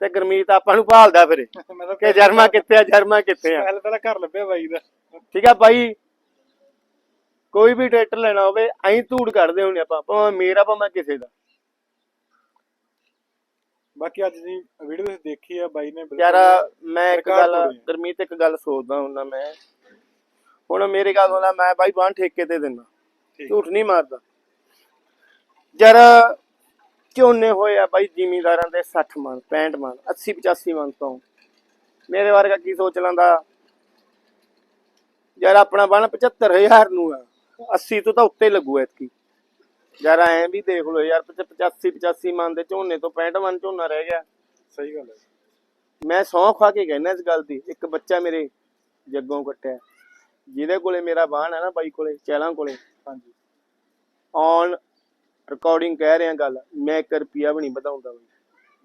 ਤੇ ਗਰਮੀਤ ਆਪਾਂ ਨੂੰ ਭਾਲਦਾ ਫਿਰੇ। ਕਿ ਜਰਮਾ ਕਿੱਥੇ ਆ ਜਰਮਾ ਕਿੱਥੇ ਆ? ਪਹਿਲਾਂ ਪਹਿਲਾਂ ਘਰ ਲੱਭਿਆ ਬਾਈ ਦਾ। ਠੀਕ ਆ ਬਾਈ। ਕੋਈ ਵੀ ਟਰੈਕਟਰ ਲੈਣਾ ਹੋਵੇ ਐਂ ਧੂੜ ਕੱਢਦੇ ਹੁੰਦੇ ਆਪਾਂ ਭਾਵੇਂ ਮੇਰਾ ਭਾਵੇਂ ਕਿਸੇ ਦਾ। ਬਾਕੀ ਅੱਜ ਦੀ ਵੀਡੀਓ ਤੁਸੀਂ ਦੇਖੀ ਆ ਬਾਈ ਨੇ ਯਾਰ ਮੈਂ ਇੱਕ ਗੱਲ ਆ। ਗਰਮੀਤ ਇੱਕ ਗੱਲ ਸੋਚਦਾ ਹੁੰਦਾ ਮੈਂ। ਹੁਣ ਮੇਰੀ ਗੱਲ ਸੁਣਾ ਮੈਂ ਬਾਈ ਬਾਣ ਠੇਕੇ ਤੇ ਦਿੰਦਾ। ਝੂਠ ਨਹੀਂ ਮਾਰਦਾ। ਯਾਰ ਝੋਨੇ ਹੋਏ ਆ ਬਾਈ ਜ਼ਿਮੀਂਦਾਰਾਂ ਦੇ 60 ਮਣ 65 ਮਣ 80 85 ਮਣ ਤੋਂ। ਮੇਰੇ ਵਰਗਾ ਕੀ ਸੋਚ ਲੈਂਦਾ? ਯਾਰ ਆਪਣਾ ਬਣ 75000 ਨੂੰ ਆ। 80 ਤੋਂ ਤਾਂ ਉੱਤੇ ਲੱਗੂ ਐਤਕੀ। ਯਾਰ ਐਂ ਵੀ ਦੇਖ ਲਓ ਯਾਰ 85 85 ਮਣ ਦੇ ਝੋਨੇ ਤੋਂ 65 ਮਣ ਝੋਨਾ ਰਹਿ ਗਿਆ। ਸਹੀ ਗੱਲ ਹੈ। ਮੈਂ ਸੌਂ ਖਾ ਕੇ ਕਹਿਣਾ ਇਸ ਗੱਲ ਦੀ ਇੱਕ ਬੱਚਾ ਮੇਰੇ ਜੱਗੋਂ ਕੱਟਿਆ। ਜਿਹਦੇ ਕੋਲੇ ਮੇਰਾ ਬਾਣ ਹੈ ਨਾ ਬਾਈ ਕੋਲੇ ਚੈਲਾਂ ਕੋਲੇ। ਹਾਂਜੀ। ਔਨ ਰਿਕਾਰਡਿੰਗ ਕਹਿ ਰਿਹਾ ਗੱਲ ਮੈਂ 1 ਰੁਪਿਆ ਵੀ ਨਹੀਂ ਵਧਾਉਂਦਾ ਬਾਈ।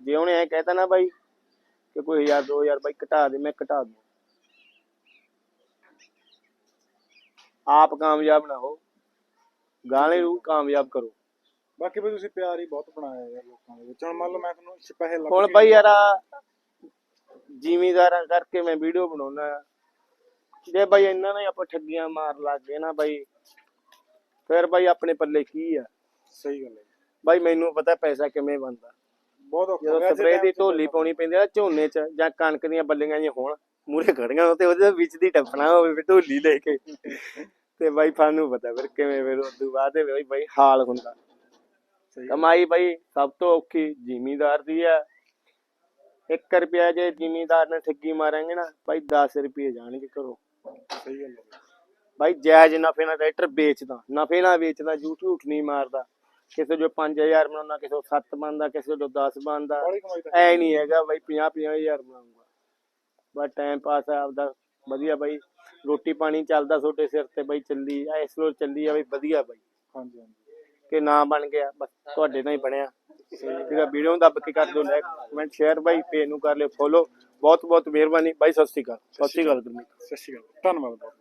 ਜੇ ਉਹਨੇ ਐ ਕਹਿਤਾ ਨਾ ਬਾਈ ਕਿ ਕੋਈ 1000 2000 ਬਾਈ ਘਟਾ ਦੇ ਮੈਂ ਘਟਾ ਦੂੰ ਆਪ ਕਾਮਯਾਬ ਨਾ ਹੋ। ਗਾਣੇ ਨੂੰ ਕਾਮਯਾਬ ਕਰੋ। ਬਾਕੀ ਵੀ ਤੁਸੀਂ ਪਿਆਰ ਹੀ ਬਹੁਤ ਬਣਾਇਆ ਯਾਰ ਲੋਕਾਂ ਦੇ ਵਿੱਚ। ਹੁਣ ਮੰਨ ਲਓ ਮੈਂ ਤੁਹਾਨੂੰ ਲੱਭ ਹੁਣ ਬਾਈ ਯਾਰ ਜ਼ਿਮੀਦਾਰਾਂ ਕਰਕੇ ਮੈਂ ਵੀਡੀਓ ਬਣਾਉਣਾ ਜੇ ਬਾਈ ਇਹਨਾਂ ਨੇ ਆਪਾਂ ਠੱਗੀਆਂ ਮਾਰ ਲੱਗ ਗਏ ਨਾ ਬਾਈ ਫਿਰ ਬਾਈ ਆਪਣੇ ਪੱਲੇ ਕੀ ਆ? ਸਹੀ ਗੱਲ ਹੈ ਬਾਈ ਮੈਨੂੰ ਪਤਾ ਪੈਸਾ ਕਿਵੇਂ ਬਣਦਾ। ਬਹੁਤ ਔਖਾ ਜਦੋਂ ਵੈਸੇ ਸਪਰੇਅ ਦੀ ਢੋਲੀ ਪਾਉਣੀ ਪੈਂਦੀ ਆ ਝੋਨੇ 'ਚ ਜਾਂ ਕਣਕ ਦੀਆਂ ਬੱਲੀਆਂ ਜਿਹੀਆਂ ਹੋਣ ਮੂਰੇ ਖੜੀਆਂ ਤੇ ਉਹਦੇ ਵਿੱਚ ਦੀ ਟੱਪਣਾ ਹੋਵੇ ਵੀ ਢੋਲੀ ਲੈ ਕੇ। ਤੇ ਬਾਈ ਸਾਨੂੰ ਪਤਾ ਫਿਰ ਕਿਵੇਂ ਫਿਰ ਉਦੋਂ ਬਾਅਦ ਦੇ ਬਾਈ ਬਾਈ ਹਾਲ ਹੁੰਦਾ। ਕਮਾਈ ਬਾਈ ਸਭ ਤੋਂ ਔਖੀ ਜ਼ਿਮੀਦਾਰ ਦੀ ਆ 1 ਰੁਪਿਆ ਜੇ ਜ਼ਿਮੀਦਾਰ ਨੇ ਠੱਗੀ ਮਾਰਾਂਗੇ ਨਾ ਬਾਈ 10 ਰੁਪਏ ਜਾਣਗੇ ਘਰੋਂ। ਸਹੀ ਗੱਲ ਹੈ। ਬਾਈ ਜਾਇਜ਼ ਨਫੇ ਨਾਲ ਟਰੈਕਟਰ ਵੇਚਦਾ। ਨਫੇ ਨਾਲ ਵੇਚਦਾ ਝੂਠ ਝੂਠ ਨਹੀਂ ਮਾਰਦਾ। ਕਿਸੇ ਜੋ 5000 ਬਣਾਉਣਾ ਕਿਸੇ ਤੋਂ 7 ਬਣਦਾ ਕਿਸੇ ਤੋਂ 10 ਬਣਦਾ। ਐ ਨਹੀਂ ਹੈਗਾ ਬਾਈ 50 50000 ਬਣਾਉਂਗਾ। ਬਸ ਟਾਈਮ ਪਾਸ ਆ ਆਪਦਾ ਵਧੀਆ ਬਾਈ। ਰੋਟੀ ਪਾਣੀ ਚੱਲਦਾ ਤੁਹਾਡੇ ਸਿਰ ਤੇ ਬਾਈ ਚੱਲੀ ਐ ਇਸ ਲੋਰ ਚੱਲੀ ਆ ਬਾਈ ਵਧੀਆ ਬਾਈ। ਹਾਂਜੀ ਹਾਂਜੀ। ਕਿ ਨਾ ਬਣ ਗਿਆ ਬਸ ਤੁਹਾਡੇ ਨਾਲ ਹੀ ਬਣਿਆ। ਆ ਵੀਡੀਓ ਨੂੰ ਦੱਬ ਕੇ ਕਰ ਦਿਓ ਲਾਈਕ ਕਮੈਂਟ ਸ਼ੇਅਰ ਬਾਈ ਪੇਜ ਨੂੰ ਕਰ ਲਿਓ ਫੋਲੋ ਬਹੁਤ ਬਹੁਤ ਮਿਹਰਬਾਨੀ। ਬਾਈ ਸਤਿ ਸ਼੍ਰੀ ਅਕਾਲ। ਸਤਿ ਸ਼੍ਰੀ ਅਕਾਲ ਗੁਰਮੀਤ। ਸਤਿ ਸ਼੍ਰੀ ਅਕਾਲ। ਧੰਨਵਾਦ ਬਹੁਤ